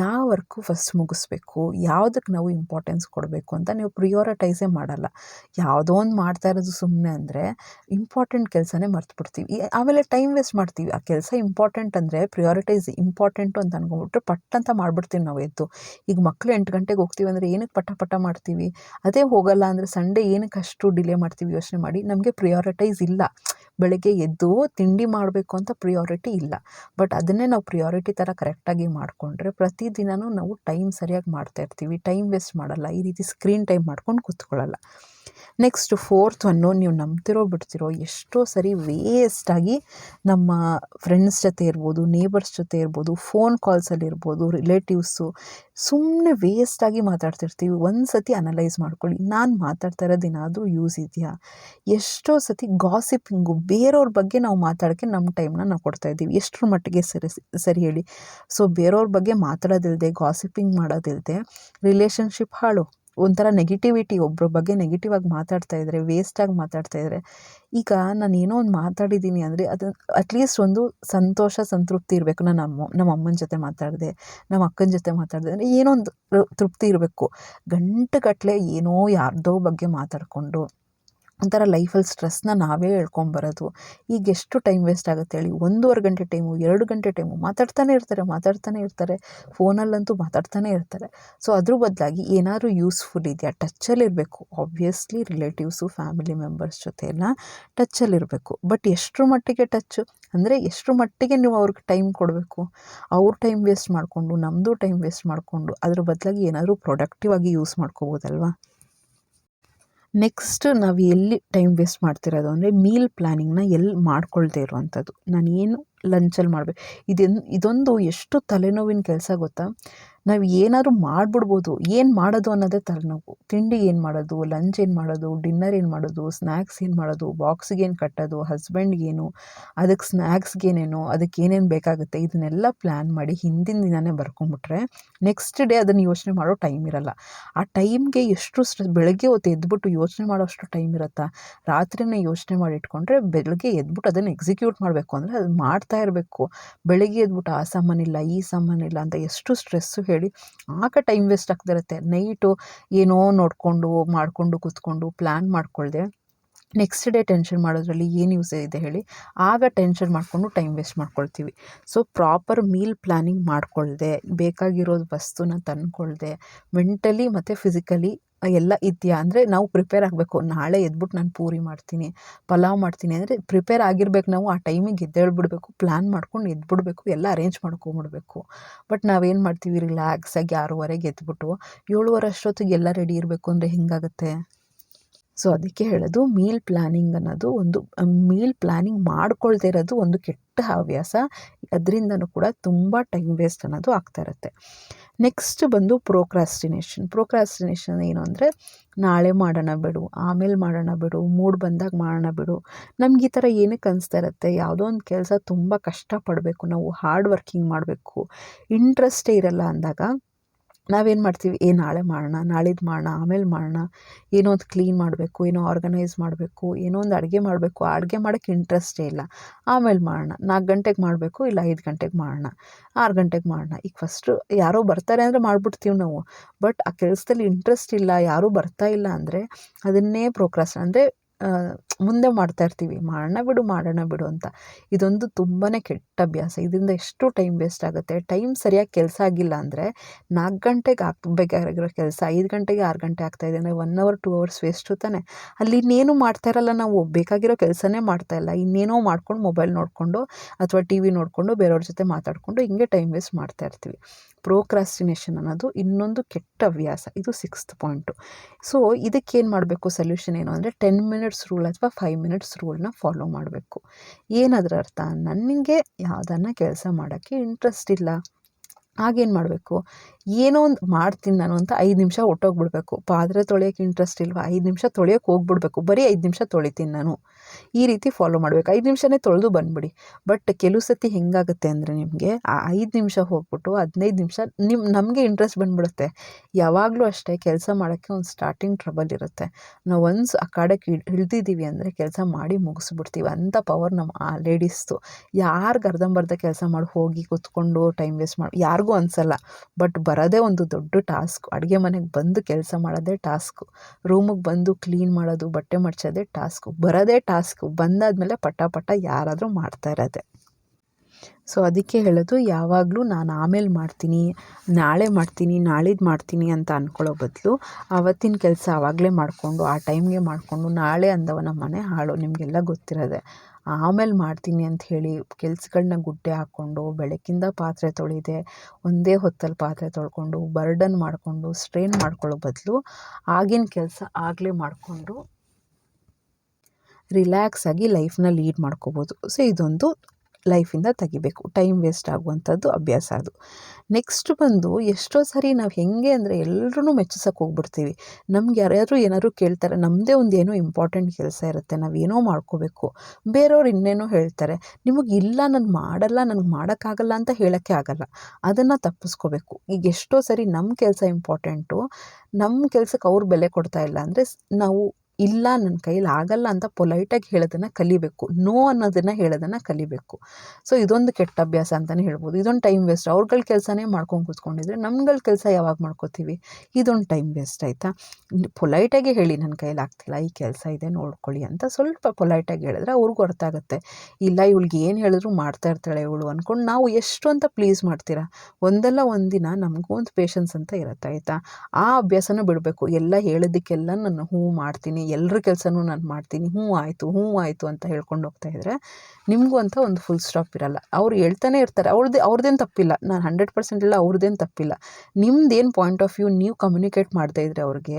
ಯಾವ ವರ್ಕು ಫಸ್ಟ್ ಮುಗಿಸ್ಬೇಕು ಯಾವುದಕ್ಕೆ ನಾವು ಇಂಪಾರ್ಟೆನ್ಸ್ ಕೊಡಬೇಕು ಅಂತ ನೀವು ಪ್ರಿಯೋರಿಟೈಸೇ ಮಾಡಲ್ಲ. ಯಾವುದೋ ಒಂದು ಮಾಡ್ತಾ ಇರೋದು ಸುಮ್ಮನೆ ಅಂದರೆ ಇಂಪಾರ್ಟೆಂಟ್ ಕೆಲಸನೇ ಮರ್ತುಬಿಡ್ತೀವಿ ಆಮೇಲೆ ಟೈಮ್ ವೇಸ್ಟ್ ಮಾಡ್ತೀವಿ. ಆ ಕೆಲಸ ಇಂಪಾರ್ಟೆಂಟ್ ಅಂದರೆ ಪ್ರಿಯಾರಿಟೈಸ್ ಇಂಪಾರ್ಟೆಂಟು ಅಂತ ಅನ್ಕೊಂಬಿಟ್ರೆ ಪಟ್ ಅಂತ ಮಾಡಿಬಿಡ್ತೀವಿ ನಾವು ಎದ್ದು. ಈಗ ಮಕ್ಕಳು ಎಂಟು ಗಂಟೆಗೆ ಹೋಗ್ತೀವಿ ಅಂದರೆ ಏನಕ್ಕೆ ಪಟ ಪಟ ಮಾಡ್ತೀವಿ? ಅದೇ ಹೋಗಲ್ಲ ಅಂದರೆ ಸಂಡೇ ಏನಕ್ಕೆ ಅಷ್ಟು ಡಿಲೇ ಮಾಡ್ತೀವಿ ಯೋಚನೆ ಮಾಡಿ? ನಮಗೆ ಪ್ರಿಯಾರಿಟೈಸ್ ಇಲ್ಲ. ಬೆಳಗ್ಗೆ ಎದ್ದು ತಿಂಡಿ ಮಾಡಬೇಕು ಅಂತ ಪ್ರಿಯಾರಿಟಿ ಇಲ್ಲ. ಬಟ್ ಅದನ್ನೇ ನಾವು ಪ್ರಿಯಾರಿಟಿ ಥರ ಕರೆಕ್ಟಾಗಿ ಮಾಡಿಕೊಂಡ್ರೆ ಪ್ರತಿದಿನವೂ ನಾವು ಟೈಮ್ ಸರಿಯಾಗಿ ಮಾಡ್ತಾ ಇರ್ತೀವಿ. ಟೈಮ್ ವೇಸ್ಟ್ ಮಾಡಲ್ಲ. ಈ ರೀತಿ ಸ್ಕ್ರೀನ್ ಟೈಮ್ ಮಾಡ್ಕೊಂಡು ಕೂತ್ಕೊಳ್ಳಲ್ಲ. ನೆಕ್ಸ್ಟ್ ಫೋರ್ತ್ ಒನ್ನು ನೀವು ನಂಬ್ತಿರೋ ಬಿಡ್ತಿರೋ ಎಷ್ಟೋ ಸರಿ ವೇಸ್ಟಾಗಿ ನಮ್ಮ ಫ್ರೆಂಡ್ಸ್ ಜೊತೆ ಇರ್ಬೋದು ನೇಬರ್ಸ್ ಜೊತೆ ಇರ್ಬೋದು ಫೋನ್ ಕಾಲ್ಸಲ್ಲಿ ಇರ್ಬೋದು ರಿಲೇಟಿವ್ಸು ಸುಮ್ಮನೆ ವೇಸ್ಟಾಗಿ ಮಾತಾಡ್ತಿರ್ತೀವಿ. ಒಂದು ಸತಿ ಅನಲೈಸ್ ಮಾಡ್ಕೊಳ್ಳಿ. ನಾನು ಮಾತಾಡ್ತಾ ಇರೋದು ಏನಾದರೂ ಯೂಸ್ ಇದೆಯಾ? ಎಷ್ಟೋ ಸತಿ ಗಾಸಿಪಿಂಗು ಬೇರೆಯವ್ರ ಬಗ್ಗೆ ನಾವು ಮಾತಾಡೋಕ್ಕೆ ನಮ್ಮ ಟೈಮ್ನ ನಾವು ಕೊಡ್ತಾ ಇದ್ದೀವಿ. ಎಷ್ಟರ ಮಟ್ಟಿಗೆ ಸರಿ ಸರಿ ಹೇಳಿ. ಸೊ ಬೇರೆಯವ್ರ ಬಗ್ಗೆ ಮಾತಾಡೋದಿಲ್ಲದೆ ಗಾಸಿಪಿಂಗ್ ಮಾಡೋದಿಲ್ಲದೆ ರಿಲೇಷನ್ಶಿಪ್ ಹಾಳು. ಒಂಥರ ನೆಗೆಟಿವಿಟಿ ಒಬ್ಬರ ಬಗ್ಗೆ ನೆಗೆಟಿವ್ ಆಗಿ ಮಾತಾಡ್ತಾ ಇದ್ದರೆ ವೇಸ್ಟಾಗಿ ಮಾತಾಡ್ತಾ ಇದ್ದರೆ ಈಗ ನಾನು ಏನೋ ಒಂದು ಮಾತಾಡಿದ್ದೀನಿ ಅಂದರೆ ಅದು ಅಟ್ಲೀಸ್ಟ್ ಒಂದು ಸಂತೋಷ, ಸಂತೃಪ್ತಿ ಇರಬೇಕು. ನಾನು ಅಮ್ಮ, ನಮ್ಮ ಅಮ್ಮನ ಜೊತೆ ಮಾತಾಡಿದೆ, ನಮ್ಮ ಅಕ್ಕನ ಜೊತೆ ಮಾತಾಡಿದೆ ಅಂದರೆ ಏನೋ ಒಂದು ತೃಪ್ತಿ ಇರಬೇಕು. ಗಂಟೆಗಟ್ಟಲೆ ಏನೋ ಯಾರ್ದೋ ಬಗ್ಗೆ ಮಾತಾಡಿಕೊಂಡು ಒಂಥರ ಲೈಫಲ್ಲಿ ಸ್ಟ್ರೆಸ್ನ ನಾವೇ ಹೇಳ್ಕೊಂಬರೋದು ಈಗ ಎಷ್ಟು ಟೈಮ್ ವೇಸ್ಟ್ ಆಗುತ್ತೆ ಹೇಳಿ, ಒಂದೂವರೆ ಗಂಟೆ ಟೈಮು, ಎರಡು ಗಂಟೆ ಟೈಮು ಮಾತಾಡ್ತಾನೆ ಇರ್ತಾರೆ ಮಾತಾಡ್ತಾನೆ ಇರ್ತಾರೆ, ಫೋನಲ್ಲಂತೂ ಮಾತಾಡ್ತಾನೆ ಇರ್ತಾರೆ. ಸೊ ಅದ್ರ ಬದಲಾಗಿ ಏನಾದರೂ ಯೂಸ್ಫುಲ್ ಇದೆಯಾ? ಟಚ್ಚಲ್ಲಿರಬೇಕು ಆಬ್ವಿಯಸ್ಲಿ ರಿಲೇಟಿವ್ಸು ಫ್ಯಾಮಿಲಿ ಮೆಂಬರ್ಸ್ ಜೊತೆ ಎಲ್ಲ ಟಚ್ಚಲ್ಲಿರಬೇಕು ಬಟ್ ಎಷ್ಟರ ಮಟ್ಟಿಗೆ ಟಚ್ಚು? ಅಂದರೆ ಎಷ್ಟರ ಮಟ್ಟಿಗೆ ನೀವು ಅವ್ರಿಗೆ ಟೈಮ್ ಕೊಡಬೇಕು? ಅವ್ರ ಟೈಮ್ ವೇಸ್ಟ್ ಮಾಡಿಕೊಂಡು ನಮ್ಮದು ಟೈಮ್ ವೇಸ್ಟ್ ಮಾಡಿಕೊಂಡು ಅದ್ರ ಬದಲಾಗಿ ಏನಾದರೂ ಪ್ರೊಡಕ್ಟಿವ್ ಆಗಿ ಯೂಸ್ ಮಾಡ್ಕೋಬೋದಲ್ವಾ? ನೆಕ್ಸ್ಟ್ ನಾವು ಎಲ್ಲಿ ಟೈಮ್ ವೇಸ್ಟ್ ಮಾಡ್ತಿರೋದು ಅಂದರೆ ಮೀಲ್ ಪ್ಲ್ಯಾನಿಂಗ್ನ ಎಲ್ಲಿ ಮಾಡ್ಕೊಳ್ದೇ ಇರುವಂಥದ್ದು ನಾನು ಏನು ಲಂಚಲ್ಲಿ ಮಾಡಬೇಕು. ಇದೆನ್, ಇದೊಂದು ಎಷ್ಟು ತಲೆನೋವಿನ ಕೆಲಸ ಗೊತ್ತಾ? ನಾವು ಏನಾದರೂ ಮಾಡಿಬಿಡ್ಬೋದು. ಏನು ಮಾಡೋದು ಅನ್ನೋದೇ ತಲೆನೋವು. ತಿಂಡಿ ಏನು ಮಾಡೋದು, ಲಂಚ್ ಏನು ಮಾಡೋದು, ಡಿನ್ನರ್ ಏನು ಮಾಡೋದು ಸ್ನ್ಯಾಕ್ಸ್ ಏನು ಮಾಡೋದು, ಬಾಕ್ಸ್ಗೆ ಏನು ಕಟ್ಟೋದು ಹಸ್ಬೆಂಡ್ಗೇನು ಅದಕ್ಕೆ ಸ್ನ್ಯಾಕ್ಸ್ಗೇನೇನು ಅದಕ್ಕೆ ಏನೇನು ಬೇಕಾಗುತ್ತೆ, ಇದನ್ನೆಲ್ಲ ಪ್ಲ್ಯಾನ್ ಮಾಡಿ ಹಿಂದಿನ ದಿನವೇ ಬರ್ಕೊಂಬಿಟ್ರೆ ನೆಕ್ಸ್ಟ್ ಡೇ ಅದನ್ನು ಯೋಚನೆ ಮಾಡೋ ಟೈಮ್ ಇರಲ್ಲ. ಆ ಟೈಮ್ಗೆ ಎಷ್ಟು ಬೆಳಗ್ಗೆ ಹೊತ್ತು ಎದ್ಬಿಟ್ಟು ಯೋಚನೆ ಮಾಡೋಷ್ಟು ಟೈಮ್ ಇರುತ್ತಾ? ರಾತ್ರಿನೇ ಯೋಚನೆ ಮಾಡಿ ಇಟ್ಕೊಂಡ್ರೆ ಬೆಳಗ್ಗೆ ಎದ್ಬಿಟ್ಟು ಅದನ್ನು ಎಕ್ಸಿಕ್ಯೂಟ್ ಮಾಡಬೇಕು ಅಂದರೆ ಅದು ಮಾಡ್ತಾ ಇರಬೇಕು. ಬೆಳಗ್ಗೆ ಎದ್ಬಿಟ್ಟು ಆ ಸಾಮಾನಿಲ್ಲ, ಈ ಸಾಮಾನಿಲ್ಲ ಅಂತ ಎಷ್ಟು ಸ್ಟ್ರೆಸ್ಸು ಹೇಳಿ ಆಗ ಟೈಮ್ ವೇಸ್ಟ್ ಆಗ್ತಿರುತ್ತೆ ನೈಟು ಏನೋ ನೋಡಿಕೊಂಡು, ಮಾಡಿಕೊಂಡು, ಕೂತ್ಕೊಂಡು ಪ್ಲ್ಯಾನ್ ಮಾಡ್ಕೊಳ್ದೆ. ನೆಕ್ಸ್ಟ್ ಡೇ ಟೆನ್ಷನ್ ಮಾಡೋದ್ರಲ್ಲಿ ಏನು ಯೂಸ್ ಇದೆ ಹೇಳಿ? ಆಗ ಟೆನ್ಷನ್ ಮಾಡಿಕೊಂಡು ಟೈಮ್ ವೇಸ್ಟ್ ಮಾಡ್ಕೊಳ್ತೀವಿ. ಸೊ ಪ್ರಾಪರ್ ಮೀಲ್ ಪ್ಲ್ಯಾನಿಂಗ್ ಮಾಡ್ಕೊಳ್ದೆ, ಬೇಕಾಗಿರೋದು ವಸ್ತುನ ತಂದ್ಕೊಳ್ದೆ ಮೆಂಟಲಿ ಮತ್ತು ಫಿಸಿಕಲಿ ಎಲ್ಲ ಇದೆಯಾ? ಅಂದರೆ ನಾವು ಪ್ರಿಪೇರ್ ಆಗಬೇಕು. ನಾಳೆ ಎದ್ಬಿಟ್ಟು ನಾನು ಪೂರಿ ಮಾಡ್ತೀನಿ, ಪಲಾವ್ ಮಾಡ್ತೀನಿ ಅಂದರೆ ಪ್ರಿಪೇರ್ ಆಗಿರ್ಬೇಕು ನಾವು, ಆ ಟೈಮಿಗೆ ಎದ್ದೇಳ್ಬಿಡ್ಬೇಕು ಪ್ಲ್ಯಾನ್ ಮಾಡ್ಕೊಂಡು ಎದ್ಬಿಡ್ಬೇಕು, ಎಲ್ಲ ಅರೇಂಜ್ ಮಾಡ್ಕೊಂಬಿಡ್ಬೇಕು. ಬಟ್ ನಾವೇನು ಮಾಡ್ತೀವಿ? ರಿಲ್ಯಾಕ್ಸಾಗಿ ಆರೂವರೆಗೆ ಎದ್ಬಿಟ್ಟು ಏಳುವರೆ ಅಷ್ಟೊತ್ತಿಗೆ ಎಲ್ಲ ರೆಡಿ ಇರಬೇಕು ಅಂದರೆ ಹೆಂಗಾಗುತ್ತೆ? ಸೊ ಅದಕ್ಕೆ ಹೇಳೋದು ಮೀಲ್ ಪ್ಲ್ಯಾನಿಂಗ್ ಅನ್ನೋದು ಒಂದು ಮೀಲ್ ಪ್ಲ್ಯಾನಿಂಗ್ ಮಾಡ್ಕೊಳ್ದೇ ಇರೋದು ಒಂದು ಕೆಟ್ಟ ಹವ್ಯಾಸ. ಅದರಿಂದನೂ ಕೂಡ ತುಂಬ ಟೈಮ್ ವೇಸ್ಟ್ ಅನ್ನೋದು ಆಗ್ತಾ ಇರುತ್ತೆ. ನೆಕ್ಸ್ಟ್ ಬಂದು ಪ್ರೋಕ್ರಾಸ್ಟಿನೇಷನ್ ಪ್ರೋಕ್ರಾಸ್ಟಿನೇಷನ್ ಏನು ಅಂದರೆ ನಾಳೆ ಮಾಡೋಣ ಬಿಡು, ಆಮೇಲೆ ಮಾಡೋಣ ಬಿಡು ಮೂಡ್ ಬಂದಾಗ ಮಾಡೋಣ ಬಿಡು. ನಮ್ಗೆ ಈ ಥರ ಏನಕ್ಕೆ ಅನಿಸ್ತಾ ಇರುತ್ತೆ? ಯಾವುದೋ ಒಂದು ಕೆಲಸ ತುಂಬ ಕಷ್ಟಪಡಬೇಕು, ನಾವು ಹಾರ್ಡ್ ವರ್ಕಿಂಗ್ ಮಾಡಬೇಕು. ಇಂಟ್ರೆಸ್ಟೇ ಇರಲ್ಲ ಅಂದಾಗ ನಾವೇನು ಮಾಡ್ತೀವಿ? ಏ, ನಾಳೆ ಮಾಡೋಣ ನಾಳಿದ್ದು ಮಾಡೋಣ, ಆಮೇಲೆ ಮಾಡೋಣ ಏನೋ ಒಂದು ಕ್ಲೀನ್ ಮಾಡಬೇಕು, ಏನೋ ಆರ್ಗನೈಸ್ ಮಾಡಬೇಕು ಏನೋ ಒಂದು ಅಡುಗೆ ಮಾಡಬೇಕು. ಆ ಅಡುಗೆ ಮಾಡೋಕ್ಕೆ ಇಂಟ್ರೆಸ್ಟೇ ಇಲ್ಲ. ಆಮೇಲೆ ಮಾಡೋಣ. ನಾಲ್ಕು ಗಂಟೆಗೆ ಮಾಡಬೇಕು ಇಲ್ಲ ಐದು ಗಂಟೆಗೆ ಮಾಡೋಣ. ಆರು ಗಂಟೆಗೆ ಮಾಡೋಣ. ಈಗ ಫಸ್ಟು ಯಾರೋ ಬರ್ತಾರೆ ಅಂದರೆ ಮಾಡಿಬಿಡ್ತೀವಿ ನಾವು. ಬಟ್ ಆ ಕೆಲಸದಲ್ಲಿ ಇಂಟ್ರೆಸ್ಟ್ ಇಲ್ಲ, ಯಾರೂ ಬರ್ತಾ ಇಲ್ಲ ಅಂದರೆ ಅದನ್ನೇ ಪ್ರೋಕ್ರಾಸ್ ಅಂದರೆ ಮುಂದೆ ಮಾಡ್ತಾ ಇರ್ತೀವಿ. ಮಾಡೋಣ ಬಿಡು ಮಾಡೋಣ ಬಿಡು ಅಂತ. ಇದೊಂದು ತುಂಬಾ ಕೆಟ್ಟ ಅಭ್ಯಾಸ. ಇದರಿಂದ ಎಷ್ಟು ಟೈಮ್ ವೇಸ್ಟ್ ಆಗುತ್ತೆ. ಟೈಮ್ ಸರಿಯಾಗಿ ಕೆಲಸ ಆಗಿಲ್ಲ ಅಂದರೆ ನಾಲ್ಕು ಗಂಟೆಗೆ ಆಗಬೇಕಾಗಿರೋ ಕೆಲಸ, ಐದು ಗಂಟೆಗೆ ಆರು ಗಂಟೆ ಆಗ್ತಾ ಇದೆ ಅಂದರೆ one hour two hours waste ತಾನೆ. ಅಲ್ಲಿ ಇನ್ನೇನು ಮಾಡ್ತಾ ಇರಲ್ಲ. ನಾವು ಬೇಕಾಗಿರೋ ಕೆಲಸನೇ ಮಾಡ್ತಾ ಇಲ್ಲ. ಇನ್ನೇನೋ ಮಾಡ್ಕೊಂಡು ಮೊಬೈಲ್ ನೋಡಿಕೊಂಡು ಅಥವಾ ಟಿ ವಿ ನೋಡಿಕೊಂಡು ಬೇರೆಯವ್ರ ಜೊತೆ ಮಾತಾಡಿಕೊಂಡು ಹಿಂಗೆ ಟೈಮ್ ವೇಸ್ಟ್ ಮಾಡ್ತಾ ಇರ್ತೀವಿ. ಪ್ರೋಕ್ರಾಸ್ಟಿನೇಷನ್ ಅನ್ನೋದು ಇನ್ನೊಂದು ಕೆಟ್ಟ ಹವ್ಯಾಸ ಇದು ಸಿಕ್ಸ್ತ್ ಪಾಯಿಂಟು ಸೊ ಇದಕ್ಕೇನು ಮಾಡಬೇಕು? ಸೊಲ್ಯೂಷನ್ ಏನು ಅಂದರೆ ಟೆನ್ ಮಿನಿಟ್ಸ್ ರೂಲ್ ಅಥವಾ ಫೈವ್ ಮಿನಿಟ್ಸ್ ರೂಲ್ನ ಫಾಲೋ ಮಾಡಬೇಕು. ಏನದರ ಅರ್ಥ? ನನಗೆ ಯಾವುದನ್ನು ಕೆಲಸ ಮಾಡೋಕ್ಕೆ ಇಂಟ್ರೆಸ್ಟ್ ಇಲ್ಲ. ಆಗೇನು ಮಾಡಬೇಕು? ಏನೋ ಒಂದು ಮಾಡ್ತೀನಿ ನಾನು ಅಂತ ಐದು ನಿಮಿಷ ಹೊಟ್ಟೋಗ್ಬಿಡ್ಬೇಕು ಪಾತ್ರೆ ತೊಳೆಯೋಕ್ಕೆ ಇಂಟ್ರೆಸ್ಟ್ ಇಲ್ವಾ? ಐದು ನಿಮಿಷ ತೊಳೆಯೋಕೆ ಹೋಗ್ಬಿಡ್ಬೇಕು. ಬರೀ ಐದು ನಿಮಿಷ ತೊಳಿತೀನಿ ನಾನು. ಈ ರೀತಿ ಫಾಲೋ ಮಾಡಬೇಕು. ಐದು ನಿಮಿಷನೇ ತೊಳೆದು ಬಂದ್ಬಿಡಿ. ಬಟ್ ಕೆಲವು ಸತಿ ಹೆಂಗಾಗುತ್ತೆ ಅಂದರೆ ನಿಮಗೆ ಆ ಐದು ನಿಮಿಷ ಹೋಗ್ಬಿಟ್ಟು ಹದಿನೈದು ನಿಮಿಷ ನಿಮ್ಮ ನಮಗೆ ಇಂಟ್ರೆಸ್ಟ್ ಬಂದುಬಿಡುತ್ತೆ. ಯಾವಾಗಲೂ ಅಷ್ಟೇ ಕೆಲಸ ಮಾಡೋಕ್ಕೆ ಒಂದು ಸ್ಟಾರ್ಟಿಂಗ್ ಟ್ರಬಲ್ ಇರುತ್ತೆ. ನಾವು ಒನ್ಸ್ ಆ ಕಾಡಕ್ಕೆ ಇಳಿದಿದ್ದೀವಿ ಅಂದರೆ ಕೆಲಸ ಮಾಡಿ ಮುಗಿಸ್ಬಿಡ್ತೀವಿ. ಅಂಥ ಪವರ್ ನಮ್ಮ ಆ ಲೇಡೀಸ್ದು ಯಾರಿಗೆ ಅರ್ಧಂಬರ್ಧ ಕೆಲಸ ಮಾಡಿ, ಹೋಗಿ ಕೂತ್ಕೊಂಡು ಟೈಮ್ ವೇಸ್ಟ್ ಮಾಡಿ, ಯಾರಿಗೂ ಅನಿಸಲ್ಲ. ಬಟ್ ಬರೋದೇ ಒಂದು ದೊಡ್ಡ ಟಾಸ್ಕ್ ಅಡುಗೆ ಮನೆಗೆ ಬಂದು ಕೆಲಸ ಮಾಡೋದೇ ಟಾಸ್ಕು ರೂಮಿಗೆ ಬಂದು ಕ್ಲೀನ್ ಮಾಡೋದು, ಬಟ್ಟೆ ಮಡ್ಚೋದೇ ಟಾಸ್ಕು ಬರೋದೇ ಟಾಸ್ಕು ಬಂದಾದಮೇಲೆ ಪಟ ಪಟ ಯಾರಾದರೂ ಮಾಡ್ತಾ ಇರೋದೆ. ಸೊ ಅದಕ್ಕೆ ಹೇಳೋದು ಯಾವಾಗಲೂ ನಾನು ಆಮೇಲೆ ಮಾಡ್ತೀನಿ, ನಾಳೆ ಮಾಡ್ತೀನಿ ನಾಳಿದ್ದು ಮಾಡ್ತೀನಿ ಅಂತ ಅಂದ್ಕೊಳ್ಳೋ ಬದಲು ಆವತ್ತಿನ ಕೆಲಸ ಆವಾಗಲೇ ಮಾಡಿಕೊಂಡು, ಆ ಟೈಮ್ಗೆ ಮಾಡಿಕೊಂಡು, ನಾಳೆ ಅಂದವನ ಮನೆ ಹಾಳು, ನಿಮಗೆಲ್ಲ ಗೊತ್ತಿರೋದೆ. ಆಮೇಲೆ ಮಾಡ್ತೀನಿ ಅಂತ ಹೇಳಿ ಕೆಲಸಗಳನ್ನ ಗುಡ್ಡೆ ಹಾಕ್ಕೊಂಡು ಬೆಳಕಿಂದ ಪಾತ್ರೆ ತೊಳಿದೆ, ಒಂದೇ ಹೊತ್ತಲ್ಲಿ ಪಾತ್ರೆ ತೊಳ್ಕೊಂಡು, ಬರ್ಡನ್ ಮಾಡಿಕೊಂಡು, ಸ್ಟ್ರೈನ್ ಮಾಡ್ಕೊಳ್ಳೋ ಬದಲು ಆಗಿನ ಕೆಲಸ ಆಗಲೇ ಮಾಡಿಕೊಂಡು ರಿಲ್ಯಾಕ್ಸಾಗಿ ಲೈಫ್ನ ಲೀಡ್ ಮಾಡ್ಕೋಬೋದು. ಸೊ, ಇದೊಂದು ಲೈಫಿಂದ ತೆಗಿಬೇಕು. ಟೈಮ್ ವೇಸ್ಟ್ ಆಗುವಂಥದ್ದು ಅಭ್ಯಾಸ ಅದು. ನೆಕ್ಸ್ಟ್ ಬಂದು ಎಷ್ಟೋ ಸಾರಿ ನಾವು ಹೇಗೆ ಅಂದರೆ ಎಲ್ಲರೂ ಮೆಚ್ಚಿಸೋಕೆ ಹೋಗ್ಬಿಡ್ತೀವಿ. ನಮ್ಗೆ ಯಾರ್ಯಾರು ಏನಾದ್ರು ಕೇಳ್ತಾರೆ ನಮ್ಮದೇ ಒಂದು ಏನೋ ಇಂಪಾರ್ಟೆಂಟ್ ಕೆಲಸ ಇರುತ್ತೆ ನಾವೇನೋ ಮಾಡ್ಕೋಬೇಕು. ಬೇರೆಯವ್ರು ಇನ್ನೇನೋ ಹೇಳ್ತಾರೆ, ನಿಮಗೆ ಇಲ್ಲ, ನಾನು ಮಾಡಲ್ಲ, ನನಗೆ ಮಾಡೋಕ್ಕಾಗಲ್ಲ ಅಂತ ಹೇಳೋಕ್ಕೆ ಆಗಲ್ಲ. ಅದನ್ನು ತಪ್ಪಿಸ್ಕೋಬೇಕು. ಈಗ ಎಷ್ಟೋ ಸರಿ ನಮ್ಮ ಕೆಲಸ ಇಂಪಾರ್ಟೆಂಟು ನಮ್ಮ ಕೆಲಸಕ್ಕೆ ಅವ್ರು ಬೆಲೆ ಕೊಡ್ತಾ ಇಲ್ಲ ಅಂದರೆ ನಾವು ಇಲ್ಲ ನನ್ನ ಕೈಲಿ ಆಗಲ್ಲ ಅಂತ ಪೊಲೈಟಾಗಿ ಹೇಳೋದನ್ನು ಕಲಿಬೇಕು. ನೋ ಅನ್ನೋದನ್ನು ಹೇಳೋದನ್ನು ಕಲಿಬೇಕು. ಸೊ, ಇದೊಂದು ಕೆಟ್ಟ ಅಭ್ಯಾಸ ಅಂತಲೇ ಹೇಳ್ಬೋದು. ಇದೊಂದು ಟೈಮ್ ವೇಸ್ಟ್. ಅವ್ರಗಳ ಕೆಲಸನೇ ಮಾಡ್ಕೊಂಡು ಕೂತ್ಕೊಂಡಿದ್ರೆ ನಮ್ಗಳ ಕೆಲಸ ಯಾವಾಗ ಮಾಡ್ಕೋತೀವಿ? ಇದೊಂದು ಟೈಮ್ ವೇಸ್ಟ್ ಆಯಿತಾ? ಪೊಲೈಟಾಗಿ ಹೇಳಿ ನನ್ನ ಕೈಲಿ ಆಗ್ತಿಲ್ಲ, ಈ ಕೆಲಸ ಇದೆ, ನೋಡ್ಕೊಳ್ಳಿ ಅಂತ ಸ್ವಲ್ಪ ಪೊಲೈಟಾಗಿ ಹೇಳಿದ್ರೆ ಅವ್ರಿಗೂ ಅರ್ಥ ಆಗುತ್ತೆ. ಇಲ್ಲ, ಇವಳಿಗೆ ಏನು ಹೇಳಿದ್ರು ಮಾಡ್ತಾ ಇರ್ತಾಳೆ ಇವಳು ಅಂದ್ಕೊಂಡು ನಾವು ಎಷ್ಟು ಅಂತ ಪ್ಲೀಸ್ ಮಾಡ್ತೀರಾ? ಒಂದಲ್ಲ ಒಂದಿನ ನಮಗೂ ಒಂದು ಪೇಷನ್ಸ್ ಅಂತ ಇರುತ್ತೆ, ಆಯಿತಾ? ಆ ಅಭ್ಯಾಸನೂ ಬಿಡಬೇಕು. ಎಲ್ಲ ಹೇಳೋದಕ್ಕೆಲ್ಲ ನಾನು ಹ್ಞೂ ಮಾಡ್ತೀನಿ ಎಲ್ಲರ ಕೆಲಸನೂ ನಾನು ಮಾಡ್ತೀನಿ, ಹ್ಞೂ ಆಯಿತು ಹ್ಞೂ ಆಯಿತು ಅಂತ ಹೇಳ್ಕೊಂಡು ಹೋಗ್ತಾ ಇದ್ದರೆ ನಿಮಗೂ ಅಂತ ಒಂದು ಫುಲ್ ಸ್ಟಾಪ್ ಇರಲ್ಲ. ಅವ್ರು ಹೇಳ್ತಾನೆ ಇರ್ತಾರೆ ಅವ್ರದ್ದು ಅವ್ರದ್ದೇನು ತಪ್ಪಿಲ್ಲ. ನಾನು ಹಂಡ್ರೆಡ್ ಪರ್ಸೆಂಟ್ ಇಲ್ಲ ಅವ್ರದ್ದೇನು ತಪ್ಪಿಲ್ಲ. ನಿಮ್ದೇನು ಪಾಯಿಂಟ್ ಆಫ್ ವ್ಯೂ ನೀವು ಕಮ್ಯುನಿಕೇಟ್ ಮಾಡ್ತಾ ಇದ್ರೆ ಅವ್ರಿಗೆ,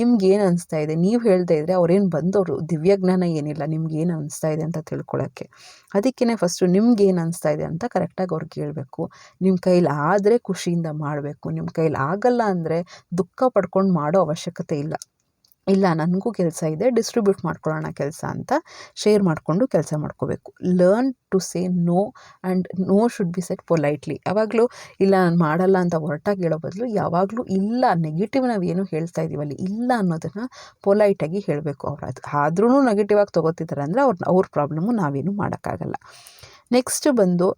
ನಿಮ್ಗೇನು ಅನಿಸ್ತಾ ಇದೆ, ನೀವು ಹೇಳ್ತಾ ಇದ್ರೆ ಅವ್ರೇನು ಬಂದವರು ದಿವ್ಯಜ್ಞಾನ ಏನಿಲ್ಲ, ನಿಮ್ಗೇನು ಅನಿಸ್ತಾ ಇದೆ ಅಂತ ತಿಳ್ಕೊಳ್ಳೋಕ್ಕೆ ಅದಕ್ಕೇ ಫಸ್ಟು ನಿಮ್ಗೇನು ಅನಿಸ್ತಾ ಇದೆ ಅಂತ ಕರೆಕ್ಟಾಗಿ ಅವ್ರಿಗೆ ಕೇಳಬೇಕು ನಿಮ್ಮ ಕೈಲಿ ಆದರೆ ಖುಷಿಯಿಂದ ಮಾಡಬೇಕು ನಿಮ್ಮ ಕೈಲಿ ಆಗಲ್ಲ ಅಂದರೆ ದುಃಖ ಪಡ್ಕೊಂಡು ಮಾಡೋ ಅವಶ್ಯಕತೆ ಇಲ್ಲ. ಇಲ್ಲ, ನನಗೂ ಕೆಲಸ ಇದೆ ಡಿಸ್ಟ್ರಿಬ್ಯೂಟ್ ಮಾಡ್ಕೊಳ್ಳೋಣ ಕೆಲಸ ಅಂತ ಶೇರ್ ಮಾಡಿಕೊಂಡು ಕೆಲಸ ಮಾಡ್ಕೋಬೇಕು. Learn to say no and no should be said politely ಯಾವಾಗಲೂ ಇಲ್ಲ, ನಾನು ಮಾಡಲ್ಲ ಅಂತ ಹೊರಟಾಗಿ ಹೇಳೋ ಬದಲು ಯಾವಾಗಲೂ ಇಲ್ಲ ನೆಗೆಟಿವ್ ನಾವು ಏನು ಹೇಳ್ತಾ ಇದ್ದೀವಲ್ಲಿ ಇಲ್ಲ ಅನ್ನೋದನ್ನು ಪೊಲೈಟಾಗಿ ಹೇಳಬೇಕು ಅವ್ರು. ಅದು ಆದ್ರೂ ನೆಗೆಟಿವ್ ಆಗಿ ತೊಗೋತಿದ್ದಾರೆ ಅಂದರೆ ಅವ್ರ ಅವ್ರ ಪ್ರಾಬ್ಲಮ್ಮು ನಾವೇನು ಮಾಡೋಕ್ಕಾಗಲ್ಲ. ನೆಕ್ಸ್ಟ್ ಬಂದು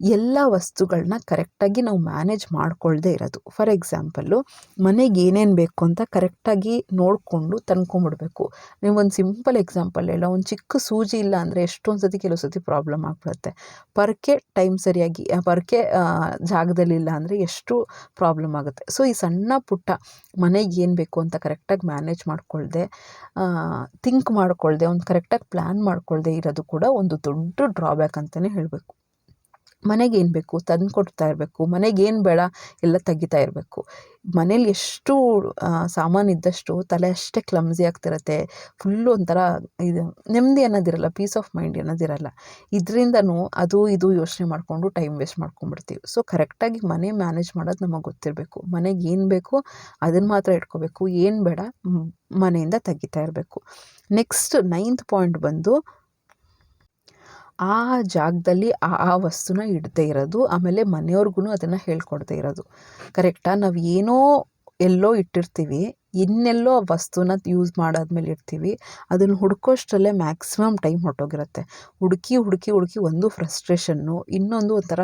ಎಲ್ಲ ವಸ್ತುಗಳನ್ನ ಕರೆಕ್ಟಾಗಿ ನಾವು ಮ್ಯಾನೇಜ್ ಮಾಡ್ಕೊಳ್ದೇ ಇರೋದು. ಫಾರ್ ಎಕ್ಸಾಂಪಲ್ಲು, ಮನೆಗೆ ಏನೇನು ಬೇಕು ಅಂತ ಕರೆಕ್ಟಾಗಿ ನೋಡಿಕೊಂಡು ತಂದ್ಕೊಂಬಿಡ್ಬೇಕು. ನೀವು ಒಂದು ಸಿಂಪಲ್ ಎಕ್ಸಾಂಪಲ್ ಹೇಳೋ, ಒಂದು ಚಿಕ್ಕ ಸೂಜಿ ಇಲ್ಲ ಅಂದರೆ ಎಷ್ಟೊಂದು ಸತಿ ಕೆಲವು ಸತಿ ಪ್ರಾಬ್ಲಮ್ ಆಗ್ಬಿಡುತ್ತೆ. ಪರ್ಕೆ ಟೈಮ್ ಸರಿಯಾಗಿ ಪರ್ಕೆ ಜಾಗದಲ್ಲಿಲ್ಲ ಅಂದರೆ ಎಷ್ಟು ಪ್ರಾಬ್ಲಮ್ ಆಗುತ್ತೆ. ಸೊ, ಈ ಸಣ್ಣ ಪುಟ್ಟ ಮನೆಗೆ ಏನು ಬೇಕು ಅಂತ ಕರೆಕ್ಟಾಗಿ ಮ್ಯಾನೇಜ್ ಮಾಡ್ಕೊಳ್ದೆ ಥಿಂಕ್ ಮಾಡ್ಕೊಳ್ದೆ, ಒಂದು ಕರೆಕ್ಟಾಗಿ ಪ್ಲ್ಯಾನ್ ಮಾಡ್ಕೊಳ್ದೆ ಇರೋದು ಕೂಡ ಒಂದು ದೊಡ್ಡ ಡ್ರಾಬ್ಯಾಕ್ ಅಂತಲೇ ಹೇಳಬೇಕು. ಮನೆಗೆ ಏನು ಬೇಕು? ತಂದು ಕೊಡ್ತಾ ಇರಬೇಕು. ಮನೆಗೆ ಏನು ಬೇಡ? ಎಲ್ಲ ತೆಗಿತಾ ಇರಬೇಕು. ಮನೇಲಿ ಎಷ್ಟು ಸಾಮಾನು ಇದ್ದಷ್ಟು ತಲೆ ಅಷ್ಟೇ ಕ್ಲಮ್ಸಿ ಆಗ್ತಿರತ್ತೆ. ಫುಲ್ಲು ಒಂಥರ ಇದು, ನೆಮ್ಮದಿ ಅನ್ನೋದಿರಲ್ಲ ಪೀಸ್ ಆಫ್ ಮೈಂಡ್ ಅನ್ನೋದಿರಲ್ಲ ಇದರಿಂದನೂ ಅದು ಇದು ಯೋಚನೆ ಮಾಡಿಕೊಂಡು ಟೈಮ್ ವೇಸ್ಟ್ ಮಾಡ್ಕೊಂಡ್ಬಿಡ್ತೀವಿ. ಸೊ ಕರೆಕ್ಟಾಗಿ ಮನೆ ಮ್ಯಾನೇಜ್ ಮಾಡೋದು ನಮಗೆ ಗೊತ್ತಿರಬೇಕು. ಮನೆಗೆ ಏನು ಬೇಕು? ಅದನ್ನು ಮಾತ್ರ ಇಟ್ಕೋಬೇಕು. ಏನು ಬೇಡ? ಮನೆಯಿಂದ ತೆಗಿತಾ ಇರಬೇಕು. ನೆಕ್ಸ್ಟ್ ನೈನ್ತ್ ಪಾಯಿಂಟ್ ಬಂದು ಆ ಜಾಗದಲ್ಲಿ ಆ ಆ ವಸ್ತುನ ಇಡದೇ ಇರೋದು, ಆಮೇಲೆ ಮನೆಯವ್ರಿಗೂ ಅದನ್ನು ಹೇಳ್ಕೊಡದೇ ಇರೋದು. ಕರೆಕ್ಟಾ ನಾವು ಏನೋ ಎಲ್ಲೋ ಇಟ್ಟಿರ್ತೀವಿ ಇನ್ನೆಲ್ಲೋ ಆ ವಸ್ತುನ ಯೂಸ್ ಮಾಡಾದ್ಮೇಲೆ ಇರ್ತೀವಿ ಅದನ್ನು ಹುಡ್ಕೋಷ್ಟರಲ್ಲೇ ಮ್ಯಾಕ್ಸಿಮಮ್ ಟೈಮ್ ಹೊರಟೋಗಿರುತ್ತೆ. ಹುಡುಕಿ ಹುಡುಕಿ ಹುಡುಕಿ ಒಂದು ಫ್ರಸ್ಟ್ರೇಷನ್ನು ಇನ್ನೊಂದು ಒಂಥರ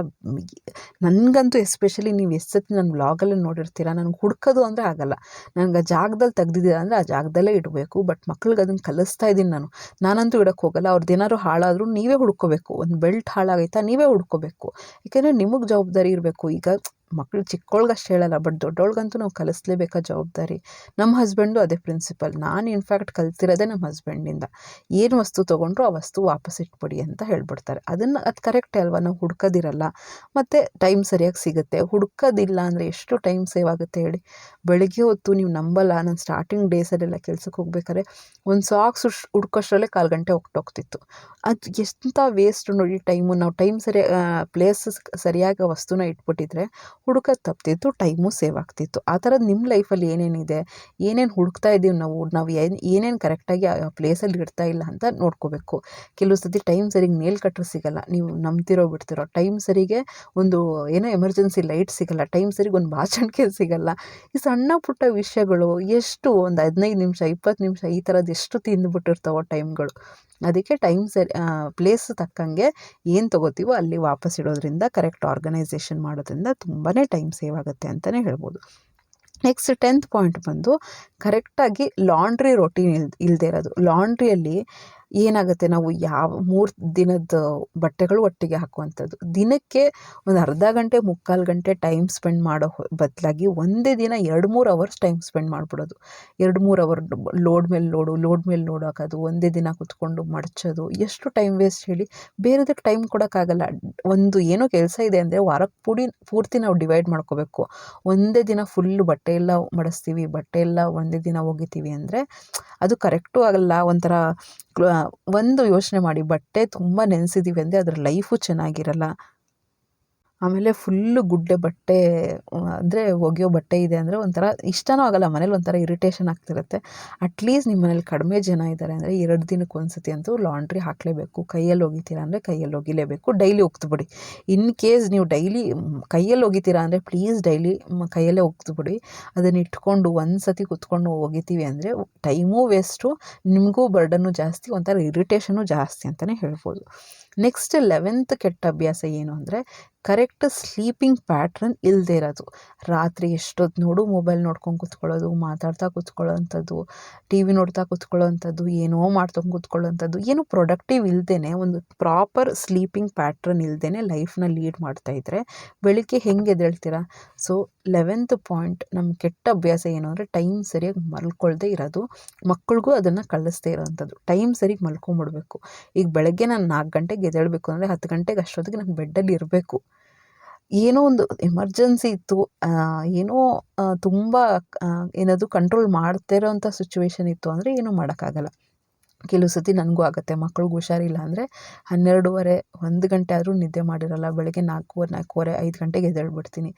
ನನಗಂತೂ ಎಸ್ಪೆಷಲಿ ನೀವು ಎಷ್ಟು ನನ್ನ ವ್ಲಾಗಲ್ಲಿ ನೋಡಿರ್ತೀರ, ನನಗೆ ಹುಡ್ಕೋದು ಅಂದರೆ ಆಗಲ್ಲ. ನನಗೆ ಆ ಜಾಗದಲ್ಲಿ ತೆಗ್ದಿದ್ದೀರ ಅಂದರೆ ಆ ಜಾಗದಲ್ಲೇ ಇಡಬೇಕು ಬಟ್ ಮಕ್ಳಿಗೆ ಅದನ್ನು ಕಲಿಸ್ತಾ ಇದ್ದೀನಿ ನಾನು. ನಾನಂತೂ ಇಡೋಕ್ಕೆ ಹೋಗಲ್ಲ ಅವ್ರದ್ದು ಏನಾದ್ರು ಹಾಳಾದರೂ ನೀವೇ ಹುಡ್ಕೋಬೇಕು. ಒಂದು ಬೆಲ್ಟ್ ಹಾಳಾಗೈತಾ ನೀವೇ ಹುಡ್ಕೋಬೇಕು. ಯಾಕೆಂದರೆ ನಿಮಗೆ ಜವಾಬ್ದಾರಿ ಇರಬೇಕು. ಈಗ ಮಕ್ಳು ಚಿಕ್ಕವಳ್ಗಷ್ಟು ಹೇಳಲ್ಲ ಬಟ್ ದೊಡ್ಡವಳ್ಗಂತೂ ನಾವು ಕಲಿಸ್ಲೇಬೇಕಾ ಜವಾಬ್ದಾರಿ. ನಮ್ಮ ಹಸ್ಬೆಂಡು ಅದೇ ಪ್ರಿನ್ಸಿಪಲ್ ನಾನು ಇನ್ಫ್ಯಾಕ್ಟ್ ಕಲ್ತಿರೋದೇ ನಮ್ಮ ಹಸ್ಬೆಂಡಿಂದ ಏನು ವಸ್ತು ತೊಗೊಂಡ್ರು ಆ ವಸ್ತು ವಾಪಸ್ ಇಟ್ಬಿಡಿ ಅಂತ ಹೇಳ್ಬಿಡ್ತಾರೆ. ಅದನ್ನು ಅದು ಕರೆಕ್ಟೇ ಅಲ್ವಾ? ನಾವು ಹುಡ್ಕೋದಿರಲ್ಲ. ಮತ್ತು ಟೈಮ್ ಸರಿಯಾಗಿ ಸಿಗುತ್ತೆ. ಹುಡ್ಕೋದಿಲ್ಲ ಅಂದರೆ ಎಷ್ಟು ಟೈಮ್ ಸೇವ್ ಆಗುತ್ತೆ ಹೇಳಿ? ಬೆಳಗ್ಗೆ ಹೊತ್ತು ನೀವು ನಂಬಲ್ಲ. ನಾನು ಸ್ಟಾರ್ಟಿಂಗ್ ಡೇಸಲ್ಲೆಲ್ಲ ಕೆಲ್ಸಕ್ಕೆ ಹೋಗ್ಬೇಕಾದ್ರೆ ಒಂದು ಸಾಕ್ಸ್ ಹುಡ್ಕೋಷ್ಟರಲ್ಲೇ ಕಾಲು ಗಂಟೆ ಹೋಗ್ತೋಗ್ತಿತ್ತು ಅದು ಎಂಥ ವೇಸ್ಟ್ ನೋಡಿ ಟೈಮು ನಾವು ಟೈಮ್ ಸರಿಯಾಗಿ ಪ್ಲೇಸಸ್ ಸರಿಯಾಗಿ ವಸ್ತುನ ಇಟ್ಬಿಟ್ಟಿದ್ರೆ ಹುಡುಕೋದು ತಪ್ತಿತ್ತು, ಟೈಮು ಸೇವ್ ಆಗ್ತಿತ್ತು. ಆ ಥರದ್ದು ನಿಮ್ಮ ಲೈಫಲ್ಲಿ ಏನೇನಿದೆ, ಏನೇನು ಹುಡುಕ್ತಾ ಇದ್ದೀವಿ ನಾವು ನಾವು ಏನು, ಏನೇನು ಕರೆಕ್ಟಾಗಿ ಆ ಪ್ಲೇಸಲ್ಲಿ ಇಡ್ತಾ ಇಲ್ಲ ಅಂತ ನೋಡ್ಕೋಬೇಕು. ಕೆಲವು ಸತಿ ಟೈಮ್ ಸರಿಗೆ ನೇಲ್ ಕಟ್ರ್ ಸಿಗಲ್ಲ, ನೀವು ನಂಬ್ತಿರೋ ಬಿಡ್ತಿರೋ ಟೈಮ್ ಸರಿಗೆ ಒಂದು ಏನೋ ಎಮರ್ಜೆನ್ಸಿ ಲೈಟ್ ಸಿಗಲ್ಲ, ಟೈಮ್ ಸರಿಗೆ ಒಂದು ಬಾಚಣಿಕೆ ಸಿಗಲ್ಲ. ಈ ಸಣ್ಣ ಪುಟ್ಟ ವಿಷಯಗಳು ಎಷ್ಟು ಒಂದು ಹದಿನೈದು ನಿಮಿಷ, ಇಪ್ಪತ್ತು ನಿಮಿಷ ಈ ಥರದ್ದು ಎಷ್ಟು ತಿಂದುಬಿಟ್ಟಿರ್ತಾವೋ ಟೈಮ್ಗಳು. ಅದಕ್ಕೆ ಟೈಮ್ ಸರಿ ಪ್ಲೇಸ್ ತಕ್ಕಂಗೆ ಏನು ತೊಗೋತೀವೋ ಅಲ್ಲಿ ವಾಪಸ್ ಇಡೋದ್ರಿಂದ ಕರೆಕ್ಟ್ ಆರ್ಗನೈಸೇಷನ್ ಮಾಡೋದ್ರಿಂದ ತುಂಬಾ ಟೈಮ್ ಸೇವ್ ಆಗುತ್ತೆ ಅಂತಲೇ ಹೇಳ್ಬೋದು. ನೆಕ್ಸ್ಟ್ ಟೆಂತ್ ಪಾಯಿಂಟ್ ಬಂದು ಕರೆಕ್ಟಾಗಿ ಲಾಂಡ್ರಿ ರೊಟೀನ್ ಇಲ್ ಇಲ್ಲದೇ ಇರೋದು. ಲಾಂಡ್ರಿಯಲ್ಲಿ ಏನಾಗುತ್ತೆ? ನಾವು ಯಾವ ಮೂರು ದಿನದ ಬಟ್ಟೆಗಳು ಒಟ್ಟಿಗೆ ಹಾಕುವಂಥದ್ದು. ದಿನಕ್ಕೆ ಒಂದು ಅರ್ಧ ಗಂಟೆ, ಮುಕ್ಕಾಲು ಗಂಟೆ ಟೈಮ್ ಸ್ಪೆಂಡ್ ಮಾಡೋ ಬದಲಾಗಿ ಒಂದೇ ದಿನ ಎರಡು ಮೂರು ಅವರ್ಸ್ ಟೈಮ್ ಸ್ಪೆಂಡ್ ಮಾಡಿಬಿಡೋದು. ಎರಡು ಮೂರು ಅವರ್ ಲೋಡ್ ಮೇಲೆ ಲೋಡು ಲೋಡ್ ಮೇಲೆ ಲೋಡ್ ಹಾಕೋದು ಒಂದೇ ದಿನ ಕುತ್ಕೊಂಡು ಮಡಚೋದು. ಎಷ್ಟು ಟೈಮ್ ವೇಸ್ಟ್ ಹೇಳಿ? ಬೇರೆದಕ್ಕೆ ಟೈಮ್ ಕೊಡೋಕ್ಕಾಗಲ್ಲ. ಒಂದು ಏನೋ ಕೆಲಸ ಇದೆ ಅಂದರೆ ವಾರಕ್ಕೆ ಪೂಡಿ, ಪೂರ್ತಿ ನಾವು ಡಿವೈಡ್ ಮಾಡ್ಕೋಬೇಕು. ಒಂದೇ ದಿನ ಫುಲ್ಲು ಬಟ್ಟೆ ಎಲ್ಲ ಮಡಿಸ್ತೀವಿ, ಬಟ್ಟೆ ಎಲ್ಲ ಒಂದೇ ದಿನ ಒಗಿತೀವಿ ಅಂದರೆ ಅದು ಕರೆಕ್ಟೂ ಆಗಲ್ಲ. ಒಂಥರ ಒಂದು ಯೋಚನೆ ಮಾಡಿ ಬಟ್ಟೆ ತುಂಬ ನೆನೆಸಿದ್ದೀವಿ ಅಂದರೆ ಅದ್ರ ಲೈಫು ಚೆನ್ನಾಗಿರಲ್ಲ. ಆಮೇಲೆ ಫುಲ್ಲು ಗುಡ್ಡೆ ಬಟ್ಟೆ, ಅಂದರೆ ಒಗೆಯೋ ಬಟ್ಟೆ ಇದೆ ಅಂದರೆ ಒಂಥರ ಇಷ್ಟನೂ ಆಗಲ್ಲ, ಮನೇಲಿ ಒಂಥರ ಇರಿಟೇಷನ್ ಆಗ್ತಿರುತ್ತೆ. ಅಟ್ಲೀಸ್ಟ್ ನಿಮ್ಮ ಮನೇಲಿ ಕಡಿಮೆ ಜನ ಇದ್ದಾರೆ ಅಂದರೆ ಎರಡು ದಿನಕ್ಕೆ ಒಂದ್ಸತಿ ಅಂತೂ ಲಾಂಡ್ರಿ ಹಾಕಲೇಬೇಕು, ಕೈಯಲ್ಲಿ ಒಗಿತೀರಾ ಅಂದರೆ ಕೈಯಲ್ಲಿ ಒಗಿಲೇಬೇಕು. ಡೈಲಿ ಒಗ್ದುಬಿಡಿ. ಇನ್ ಕೇಸ್ ನೀವು ಡೈಲಿ ಕೈಯಲ್ಲಿ ಒಗಿತೀರಾ ಅಂದರೆ ಪ್ಲೀಸ್ ಡೈಲಿ ಕೈಯಲ್ಲೇ ಒಗ್ದುಬಿಡಿ. ಅದನ್ನು ಇಟ್ಕೊಂಡು ಒಂದು ಸತಿ ಕುತ್ಕೊಂಡು ಒಗಿತೀವಿ ಅಂದರೆ ಟೈಮೂ ವೇಸ್ಟು ನಿಮಗೂ ಬರ್ಡನ್ನು ಜಾಸ್ತಿ, ಒಂಥರ ಇರಿಟೇಷನು ಜಾಸ್ತಿ ಅಂತಲೇ ಹೇಳ್ಬೋದು. ನೆಕ್ಸ್ಟ್ ಲೆವೆಂತ್ ಕೆಟ್ಟ ಅಭ್ಯಾಸ ಏನು ಅಂದರೆ ಕರೆಕ್ಟ್ ಸ್ಲೀಪಿಂಗ್ ಪ್ಯಾಟ್ರನ್ ಇಲ್ಲದೆ ಇರೋದು. ರಾತ್ರಿ ಎಷ್ಟೊತ್ತು ನೋಡು ಮೊಬೈಲ್ ನೋಡ್ಕೊಂಡು ಕೂತ್ಕೊಳ್ಳೋದು, ಮಾತಾಡ್ತಾ ಕೂತ್ಕೊಳ್ಳೋ ಅಂಥದ್ದು ಟಿ ವಿ ನೋಡ್ತಾ ಕೂತ್ಕೊಳ್ಳೋ ಅಂಥದ್ದು ಏನೋ ಮಾಡ್ಕೊಂಡು ಕೂತ್ಕೊಳ್ಳೋ ಅಂಥದ್ದು ಏನು ಪ್ರೊಡಕ್ಟಿವ್ ಇಲ್ಲದೇ ಒಂದು ಪ್ರಾಪರ್ ಸ್ಲೀಪಿಂಗ್ ಪ್ಯಾಟ್ರನ್ ಇಲ್ಲದೇ ಲೈಫ್ನ ಲೀಡ್ ಮಾಡ್ತಾ ಇದ್ದರೆ ಬೆಳಿಗ್ಗೆ ಹೆಂಗೆ ಎದ್ದೇಳ್ತೀರಾ? ಸೊ ಲೆವೆಂತ್ ಪಾಯಿಂಟ್ ನಮ್ಮ ಕೆಟ್ಟ ಅಭ್ಯಾಸ ಏನು ಅಂದರೆ ಟೈಮ್ ಸರಿಯಾಗಿ ಮಲ್ಕೊಳ್ದೇ ಇರೋದು. ಮಕ್ಕಳಿಗೂ ಅದನ್ನು ಕಳಿಸ್ದೇ ಇರೋವಂಥದ್ದು ಟೈಮ್ ಸರಿಗೆ ಮಲ್ಕೊಂಬಿಡ್ಬೇಕು. ಈಗ ಬೆಳಗ್ಗೆ ನಾನು ನಾಲ್ಕು ಗಂಟೆಗೆ ಎದ್ದೇಳಬೇಕು ಅಂದರೆ ಹತ್ತು ಗಂಟೆಗೆ ಅಷ್ಟೊತ್ತಿಗೆ ನಾನು ಬೆಡ್ಡಲ್ಲಿ ಇರಬೇಕು. ಏನೋ ಒಂದು ಎಮರ್ಜೆನ್ಸಿ ಇತ್ತು. ಏನೋ ತುಂಬ ಏನದು ಕಂಟ್ರೋಲ್ ಮಾಡ್ತಿರೋ ಇರೋವಂಥ ಸಿಚುವೇಶನ್ ಇತ್ತು ಅಂದರೆ ಏನೂ ಮಾಡೋಕ್ಕಾಗಲ್ಲ. ಕೆಲವು ಸತಿ ನನಗೂ ಆಗುತ್ತೆ, ಮಕ್ಳಿಗೆ ಹುಷಾರಿಲ್ಲ ಅಂದರೆ ಹನ್ನೆರಡೂವರೆ, ಒಂದು ಗಂಟೆ ಆದರೂ ನಿದ್ದೆ ಮಾಡಿರಲ್ಲ, ಬೆಳಗ್ಗೆ ನಾಲ್ಕೂವರೆ ನಾಲ್ಕೂವರೆ, ಐದು ಗಂಟೆಗೆ ಎದ್ದೇಳ್ಬಿಡ್ತೀನಿ.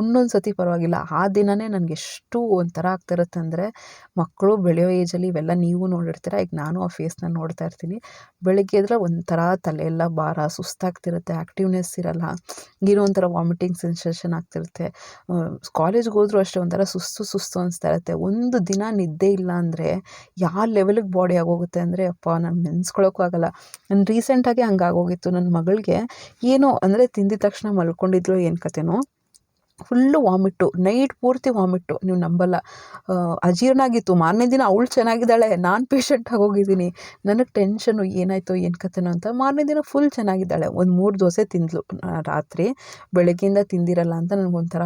ಒಂದೊಂದು ಸತಿ ಪರವಾಗಿಲ್ಲ, ಆ ದಿನವೇ ನನಗೆ ಎಷ್ಟು ಒಂಥರ ಆಗ್ತಿರುತ್ತೆ ಅಂದರೆ ಮಕ್ಕಳು ಬೆಳೆಯೋ ಏಜಲ್ಲಿ ಇವೆಲ್ಲ ನೀವು ನೋಡಿರ್ತೀರ, ಈಗ ನಾನು ಆ ಫೇಸ್ನ ನೋಡ್ತಾ ಇರ್ತೀನಿ. ಬೆಳಗ್ಗೆ ಎದ್ರೆ ಒಂಥರ ತಲೆ ಎಲ್ಲ ಭಾರ, ಸುಸ್ತಾಗ್ತಿರುತ್ತೆ ಆ್ಯಕ್ಟಿವ್ನೆಸ್ ಇರಲ್ಲ, ಏನೋ ಒಂಥರ ವಾಮಿಟಿಂಗ್ ಸೆನ್ಸೇಷನ್ ಆಗ್ತಿರುತ್ತೆ. ಕಾಲೇಜ್ಗೆ ಹೋದರೂ ಅಷ್ಟೇ ಒಂಥರ ಸುಸ್ತು ಸುಸ್ತು ಅನಿಸ್ತಾ ಇರುತ್ತೆ. ಒಂದು ದಿನ ನಿದ್ದೆ ಇಲ್ಲ ಅಂದರೆ ಯಾವ ಲೆವೆಲಿಗೆ ಬಾಡಿ ಆಗೋಗುತ್ತೆ ಅಂದರೆ, ಅಪ್ಪ, ನಾನು ನೆನೆಸ್ಕೊಳ್ಳೋಕ್ಕೂ ಆಗಲ್ಲ. ನಾನು ರೀಸೆಂಟಾಗಿ ಹಂಗಾಗೋಗಿತ್ತು ನನ್ನ ಮಗಳಿಗೆ ಏನೋ, ಅಂದರೆ ತಿಂದಿದ ತಕ್ಷಣ ಮಲ್ಕೊಂಡಿದ್ಲು ಏನು ಕತೆನೋ? ಫುಲ್ಲು ವಾಮಿಟ್ಟು ನೈಟ್ ಪೂರ್ತಿ ವಾಮಿಟ್ಟು ನೀವು ನಂಬಲ್ಲ. ಅಜೀರ್ಣ ಆಗಿತ್ತು ಮಾರನೇ ದಿನ ಅವಳು ಚೆನ್ನಾಗಿದ್ದಾಳೆ. ನಾನು ಪೇಷಂಟ್ ಆಗೋಗಿದ್ದೀನಿ ನನಗೆ ಟೆನ್ಷನು ಏನಾಯಿತು, ಏನು ಕತೆನೋ ಅಂತ ಮಾರನೇ ದಿನ ಫುಲ್ ಚೆನ್ನಾಗಿದ್ದಾಳೆ. ಒಂದು ಮೂರು ದೋಸೆ ತಿಂದಳು ರಾತ್ರಿ ಬೆಳಗ್ಗೆಯಿಂದ ತಿಂದಿರಲ್ಲ ಅಂತ ನನಗೊಂಥರ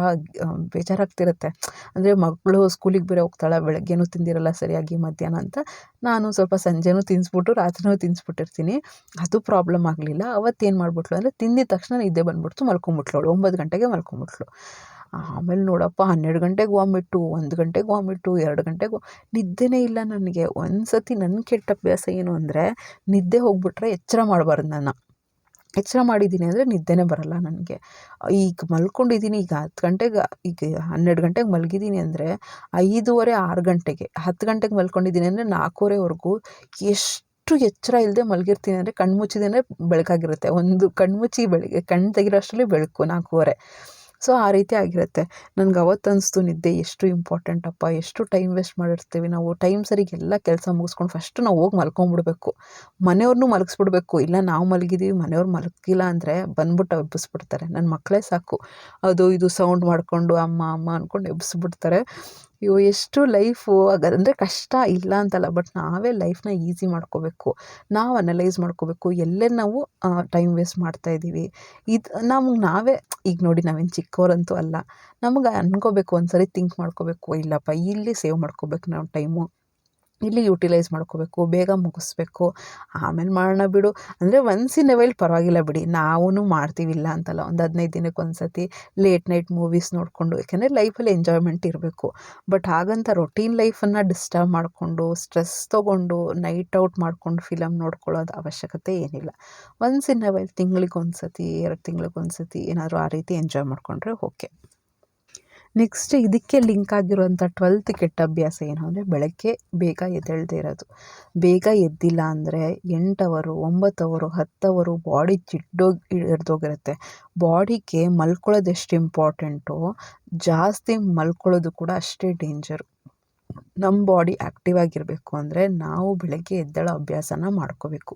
ಬೇಜಾರಾಗ್ತಿರುತ್ತೆ. ಅಂದರೆ ಮಗಳು ಸ್ಕೂಲಿಗೆ ಬೇರೆ ಹೋಗ್ತಾಳೆ. ಬೆಳಗ್ಗೆನೂ ತಿಂದಿರಲ್ಲ ಸರಿಯಾಗಿ, ಮಧ್ಯಾಹ್ನ ಅಂತ. ನಾನು ಸ್ವಲ್ಪ ಸಂಜೆನೂ ತಿನ್ನಿಸ್ಬಿಟ್ಟು ರಾತ್ರಿನೂ ತಿನ್ನಿಸ್ಬಿಟ್ಟಿರ್ತೀನಿ ಅದು ಪ್ರಾಬ್ಲಮ್ ಆಗಲಿಲ್ಲ. ಅವತ್ತೇನು ಮಾಡಿಬಿಟ್ಲು ಅಂದರೆ ತಿಂದಿದ ತಕ್ಷಣ ನಿದ್ದೆ ಬಂದ್ಬಿಡ್ತು. ಮಲ್ಕೊಂಬಿಟ್ಲು ಒಂಬತ್ತು ಗಂಟೆಗೆ ಮಲ್ಕೊಂಬಿಟ್ಲು ಆಮೇಲೆ ನೋಡಪ್ಪ, ಹನ್ನೆರಡು ಗಂಟೆಗೆ ವಾಮಿಟ್ಟು ಒಂದು ಗಂಟೆಗೆ ವಾಮಿಟ್ಟು ಎರಡು ಗಂಟೆಗೆ ನಿದ್ದೆನೇ ಇಲ್ಲ ನನಗೆ. ಒಂದು ಸತಿ ನನ್ನ ಕೆಟ್ಟ ಅಭ್ಯಾಸ ಏನು ಅಂದರೆ, ನಿದ್ದೆ ಹೋಗ್ಬಿಟ್ರೆ ಎಚ್ಚರ ಮಾಡಬಾರ್ದು ನಾನು ಎಚ್ಚರ ಮಾಡಿದ್ದೀನಿ ಅಂದರೆ ನಿದ್ದೆನೇ ಬರಲ್ಲ ನನಗೆ. ಈಗ ಮಲ್ಕೊಂಡಿದ್ದೀನಿ, ಈಗ ಹತ್ತು ಗಂಟೆಗೆ, ಈಗ ಹನ್ನೆರಡು ಗಂಟೆಗೆ ಮಲಗಿದ್ದೀನಿ ಅಂದರೆ, ಐದೂವರೆ, ಆರು ಗಂಟೆಗೆ, ಹತ್ತು ಗಂಟೆಗೆ ಮಲ್ಕೊಂಡಿದ್ದೀನಿ ಅಂದರೆ ನಾಲ್ಕೂವರೆವರೆಗೂ ಎಷ್ಟು ಎಚ್ಚರ ಇಲ್ಲದೆ ಮಲಗಿರ್ತೀನಿ ಅಂದರೆ ಕಣ್ಣು ಬೆಳಕಾಗಿರುತ್ತೆ. ಒಂದು ಕಣ್ಣು ಮುಚ್ಚಿ ಬೆಳಗ್ಗೆ ಕಣ್ಣು ತೆಗಿರೋ ಅಷ್ಟರಲ್ಲಿ ಬೆಳಕು ನಾಲ್ಕೂವರೆ. ಸೊ, ಆ ರೀತಿ ಆಗಿರುತ್ತೆ. ನನ್ಗೆ ಅವತ್ತು ಅನಿಸ್ತು, ನಿದ್ದೆ ಎಷ್ಟು ಇಂಪಾರ್ಟೆಂಟ್ ಅಪ್ಪ, ಎಷ್ಟು ಟೈಮ್ ವೇಸ್ಟ್ ಮಾಡಿರ್ತೀವಿ ನಾವು. ಟೈಮ್ ಸರಿಗೆ ಎಲ್ಲ ಕೆಲಸ ಮುಗಿಸ್ಕೊಂಡು ಫಸ್ಟ್ ನಾವು ಹೋಗಿ ಮಲ್ಕೊಂಬಿಡ್ಬೇಕು. ಮನೆಯವ್ರನ್ನೂ ಮಲಗಿಸ್ಬಿಡ್ಬೇಕು. ಇಲ್ಲ, ನಾವು ಮಲಗಿದ್ದೀವಿ ಮನೆಯವ್ರು ಮಲಗಿಲ್ಲ ಅಂದರೆ ಬಂದ್ಬಿಟ್ಟು ಎಬ್ಬಿಸ್ಬಿಡ್ತಾರೆ. ನನ್ನ ಮಕ್ಕಳೇ ಸಾಕು. ಅದು ಇದು ಸೌಂಡ್ ಮಾಡಿಕೊಂಡು ಅಮ್ಮ ಅಮ್ಮ ಅಂದ್ಕೊಂಡು ಎಬ್ಬಿಸ್ಬಿಡ್ತಾರೆ. ಅಯ್ಯೋ, ಎಷ್ಟು ಲೈಫು. ಅಂದರೆ ಕಷ್ಟ ಇಲ್ಲ ಅಂತಲ್ಲ, ಬಟ್ ನಾವೇ ಲೈಫ್ನ ಈಸಿ ಮಾಡ್ಕೋಬೇಕು. ನಾವು ಅನಲೈಸ್ ಮಾಡ್ಕೋಬೇಕು. ಎಲ್ಲೇ ನಾವು ಟೈಮ್ ವೇಸ್ಟ್ ಮಾಡ್ತಾ ಇದ್ದೀವಿ. ಇದು, ನಮ್ಗೆ ನಾವೇ, ಈಗ ನೋಡಿ ನಾವೇನು ಚಿಕ್ಕವರಂತೂ ಅಲ್ಲ. ನಮಗೆ ಅನ್ಕೋಬೇಕು ಒಂದು ಸರಿ ಥಿಂಕ್ ಮಾಡ್ಕೋಬೇಕು. ಇಲ್ಲಪ್ಪ, ಇಲ್ಲಿ ಸೇವ್ ಮಾಡ್ಕೋಬೇಕು ನಾವು ಟೈಮು. ಇಲ್ಲಿ ಯುಟಿಲೈಸ್ ಮಾಡ್ಕೋಬೇಕು, ಬೇಗ ಮುಗಿಸ್ಬೇಕು. ಆಮೇಲೆ ಮಾಡೋಣ ಬಿಡು. ಅಂದರೆ ಒನ್ಸ್ ಇನ್ ಅವೈಲ್ ವೈಲ್ ಪರವಾಗಿಲ್ಲ ಬಿಡಿ. ನಾವೂ ಮಾಡ್ತೀವಿಲ್ಲ ಅಂತಲ್ಲ. ಒಂದು ಹದಿನೈದು ದಿನಕ್ಕೆ ಒಂದು ಸತಿ ಲೇಟ್ ನೈಟ್ ಮೂವೀಸ್ ನೋಡಿಕೊಂಡು, ಯಾಕೆಂದರೆ ಲೈಫಲ್ಲಿ ಎಂಜಾಯ್ಮೆಂಟ್ ಇರಬೇಕು. ಬಟ್ ಹಾಗಂತ ರೊಟೀನ್ ಲೈಫನ್ನು ಡಿಸ್ಟರ್ಬ್ ಮಾಡಿಕೊಂಡು ಸ್ಟ್ರೆಸ್ ತೊಗೊಂಡು ನೈಟ್ ಔಟ್ ಮಾಡ್ಕೊಂಡು ಫಿಲಮ್ ನೋಡ್ಕೊಳ್ಳೋದು ಅವಶ್ಯಕತೆ ಏನಿಲ್ಲ. ಒನ್ಸ್ ಇನ್ ಅವೈಲ್ ವೈಲ್ ತಿಂಗಳಿಗೆ ಒಂದು ಸತಿ ಎರಡು ತಿಂಗ್ಳಿಗೆ ಒಂದು ಸತಿ ಏನಾದರೂ ಆ ರೀತಿ ಎಂಜಾಯ್ ಮಾಡಿಕೊಂಡ್ರೆ ಓಕೆ ನೆಕ್ಸ್ಟ್ ಇದಕ್ಕೆ ಲಿಂಕ್ ಆಗಿರುವಂಥ ಟ್ವೆಲ್ತ್ ಕೆಟ್ಟ ಅಭ್ಯಾಸ ಏನು ಅಂದರೆ ಬೆಳಗ್ಗೆ ಬೇಗ ಎದ್ದೇಳದೆ ಇರೋದು. ಬೇಗ ಎದ್ದಿಲ್ಲ ಅಂದರೆ ಎಂಟು ಅವರು ಒಂಬತ್ತು ಅವರು ಹತ್ತು ಅವರು ಬಾಡಿ ಜಿಡ್ಡೋಗಿ ಹಿಡ್ದೋಗಿರುತ್ತೆ ಬಾಡಿಗೆ ಮಲ್ಕೊಳ್ಳೋದು ಎಷ್ಟು ಇಂಪಾರ್ಟೆಂಟೋ ಜಾಸ್ತಿ ಮಲ್ಕೊಳ್ಳೋದು ಕೂಡ ಅಷ್ಟೇ ಡೇಂಜರು ನಮ್ಮ ಬಾಡಿ ಆ್ಯಕ್ಟಿವ್ ಆಗಿರಬೇಕು ಅಂದರೆ ನಾವು ಬೆಳಗ್ಗೆ ಎದ್ದೇಳೋ ಅಭ್ಯಾಸನ ಮಾಡ್ಕೋಬೇಕು.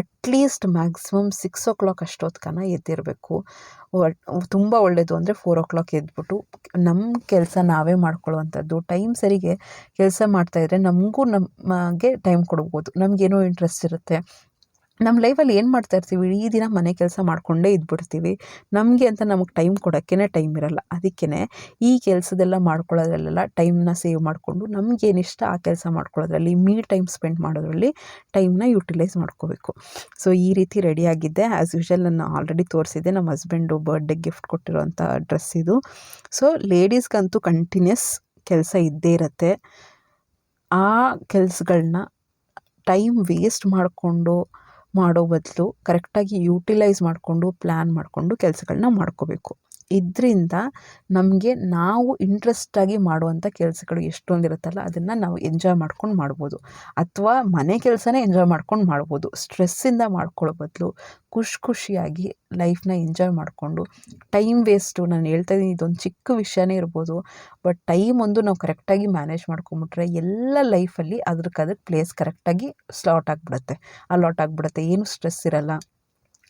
At least maximum six o'clock ಅಷ್ಟೊತ್ಕನ ಎದ್ದಿರಬೇಕು. ತುಂಬ ಒಳ್ಳೆಯದು ಅಂದರೆ ಫೋರ್ ಓ ಕ್ಲಾಕ್ ಎದ್ಬಿಟ್ಟು ನಮ್ಮ ಕೆಲಸ ನಾವೇ ಮಾಡ್ಕೊಳ್ಳುವಂಥದ್ದು. ಟೈಮ್ ಸರಿಗೆ ಕೆಲಸ ಮಾಡ್ತಾಯಿದ್ರೆ ನಮಗೂ ನಮಗೆ ಟೈಮ್ ಕೊಡ್ಬೋದು. ನಮಗೇನೋ ಇಂಟ್ರೆಸ್ಟ್ ಇರುತ್ತೆ. ನಮ್ಮ ಲೈಫಲ್ಲಿ ಏನು ಮಾಡ್ತಾ ಇರ್ತೀವಿ? ಇಡೀ ದಿನ ಮನೆ ಕೆಲಸ ಮಾಡಿಕೊಂಡೇ ಇದ್ಬಿಡ್ತೀವಿ. ನಮಗೆ ಅಂತ ನಮಗೆ ಟೈಮ್ ಕೊಡೋಕ್ಕೇ ಟೈಮ್ ಇರಲ್ಲ. ಅದಕ್ಕೇ ಈ ಕೆಲಸದೆಲ್ಲ ಮಾಡ್ಕೊಳ್ಳೋದ್ರಲ್ಲೆಲ್ಲ ಟೈಮ್ನ ಸೇವ್ ಮಾಡಿಕೊಂಡು ಇಷ್ಟ ಆ ಕೆಲಸ ಮಾಡ್ಕೊಳ್ಳೋದ್ರಲ್ಲಿ ಮೀ ಟೈಮ್ ಸ್ಪೆಂಡ್ ಮಾಡೋದ್ರಲ್ಲಿ ಟೈಮ್ನ ಯುಟಿಲೈಸ್ ಮಾಡ್ಕೋಬೇಕು. ಸೊ ಈ ರೀತಿ ರೆಡಿಯಾಗಿದ್ದೆ ಆ್ಯಸ್ ಯೂಶಲ್ ನಾನು ಆಲ್ರೆಡಿ ತೋರಿಸಿದ್ದೆ. ನಮ್ಮ ಹಸ್ಬೆಂಡು ಬರ್ಡೇ ಗಿಫ್ಟ್ ಕೊಟ್ಟಿರೋಂಥ ಡ್ರೆಸ್ ಇದು. ಸೊ ಲೇಡೀಸ್ಗಂತೂ ಕಂಟಿನ್ಯೂಸ್ ಕೆಲಸ ಇದ್ದೇ ಇರುತ್ತೆ. ಆ ಕೆಲಸಗಳನ್ನ ಟೈಮ್ ವೇಸ್ಟ್ ಮಾಡಿಕೊಂಡು ಮಾಡೋ ಬದಲು ಕರೆಕ್ಟಾಗಿ ಯೂಟಿಲೈಸ್ ಮಾಡಿಕೊಂಡು ಪ್ಲ್ಯಾನ್ ಮಾಡಿಕೊಂಡು ಕೆಲಸಗಳನ್ನ ಮಾಡ್ಕೋಬೇಕು. ಇದರಿಂದ ನಮಗೆ ನಾವು ಇಂಟ್ರೆಸ್ಟಾಗಿ ಮಾಡುವಂಥ ಕೆಲಸಗಳು ಎಷ್ಟೊಂದಿರುತ್ತಲ್ಲ, ಅದನ್ನು ನಾವು ಎಂಜಾಯ್ ಮಾಡ್ಕೊಂಡು ಮಾಡ್ಬೋದು. ಅಥವಾ ಮನೆ ಕೆಲಸನೇ ಎಂಜಾಯ್ ಮಾಡ್ಕೊಂಡು ಮಾಡ್ಬೋದು. ಸ್ಟ್ರೆಸ್ಸಿಂದ ಮಾಡ್ಕೊಳ್ಳೋ ಬದಲು ಖುಷಿ ಖುಷಿಯಾಗಿ ಲೈಫ್ನ ಎಂಜಾಯ್ ಮಾಡಿಕೊಂಡು ಟೈಮ್ ವೇಸ್ಟು ನಾನು ಹೇಳ್ತಾ ಇದ್ದೀನಿ ಇದೊಂದು ಚಿಕ್ಕ ವಿಷಯನೇ ಇರ್ಬೋದು ಬಟ್ ಟೈಮ್ ಒಂದು ನಾವು ಕರೆಕ್ಟಾಗಿ ಮ್ಯಾನೇಜ್ ಮಾಡ್ಕೊಂಬಿಟ್ರೆ ಎಲ್ಲ ಲೈಫಲ್ಲಿ ಅದಕ್ಕೆ ಅದಕ್ಕೆ ಪ್ಲೇಸ್ ಕರೆಕ್ಟಾಗಿ ಸ್ಲಾಟ್ ಆಗಿಬಿಡುತ್ತೆ. ಅಲಾಟ್ ಆಗಿಬಿಡುತ್ತೆ. ಏನು ಸ್ಟ್ರೆಸ್ ಇರಲ್ಲ.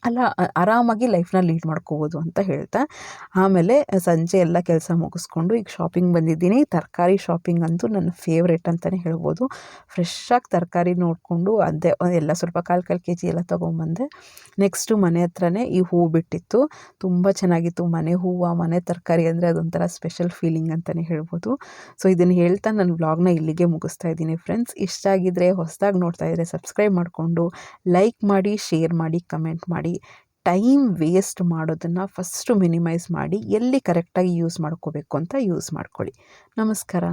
ಅಲ್ಲ ಆರಾಮಾಗಿ ಲೈಫ್ನ ಲೀಡ್ ಮಾಡ್ಕೋಬೋದು ಅಂತ ಹೇಳ್ತಾ, ಆಮೇಲೆ ಸಂಜೆ ಎಲ್ಲ ಕೆಲಸ ಮುಗಿಸ್ಕೊಂಡು ಈಗ ಶಾಪಿಂಗ್ ಬಂದಿದ್ದೀನಿ. ತರಕಾರಿ ಶಾಪಿಂಗ್ ಅಂತೂ ನನ್ನ ಫೇವ್ರೇಟ್ ಅಂತಲೇ ಹೇಳ್ಬೋದು. ಫ್ರೆಶ್ಶಾಗಿ ತರಕಾರಿ ನೋಡಿಕೊಂಡು ಅದೇ, ಎಲ್ಲ ಸ್ವಲ್ಪ ಕಾಲು ಕಾಲು ಕೆ ಜಿ ಎಲ್ಲ ತೊಗೊಂಬಂದೆ. ನೆಕ್ಸ್ಟು ಮನೆ ಹತ್ರನೇ ಈ ಹೂವು ಬಿಟ್ಟಿತ್ತು. ತುಂಬ ಚೆನ್ನಾಗಿತ್ತು ಮನೆ ಹೂವು ಮನೆ ತರಕಾರಿ ಅಂದರೆ ಅದೊಂಥರ ಸ್ಪೆಷಲ್ ಫೀಲಿಂಗ್ ಅಂತಲೇ ಹೇಳ್ಬೋದು. ಸೊ ಇದನ್ನು ಹೇಳ್ತಾ ನನ್ನ ವ್ಲಾಗ್ನ ಇಲ್ಲಿಗೆ ಮುಗಿಸ್ತಾ ಇದ್ದೀನಿ ಫ್ರೆಂಡ್ಸ್ ಇಷ್ಟ ಆಗಿದ್ದರೆ ಹೊಸದಾಗಿ ನೋಡ್ತಾ ಇದ್ದರೆ ಸಬ್ಸ್ಕ್ರೈಬ್ ಮಾಡಿಕೊಂಡು ಲೈಕ್ ಮಾಡಿ ಶೇರ್ ಮಾಡಿ ಕಮೆಂಟ್ ಮಾಡಿ. ಟೈಮ್ ವೇಸ್ಟ್ ಮಾಡೋದನ್ನು ಫಸ್ಟು ಮಿನಿಮೈಸ್ ಮಾಡಿ ಎಲ್ಲಿ ಕರೆಕ್ಟಾಗಿ ಯೂಸ್ ಮಾಡ್ಕೋಬೇಕು ಅಂತ ಯೂಸ್ ಮಾಡ್ಕೊಳ್ಳಿ. ನಮಸ್ಕಾರ.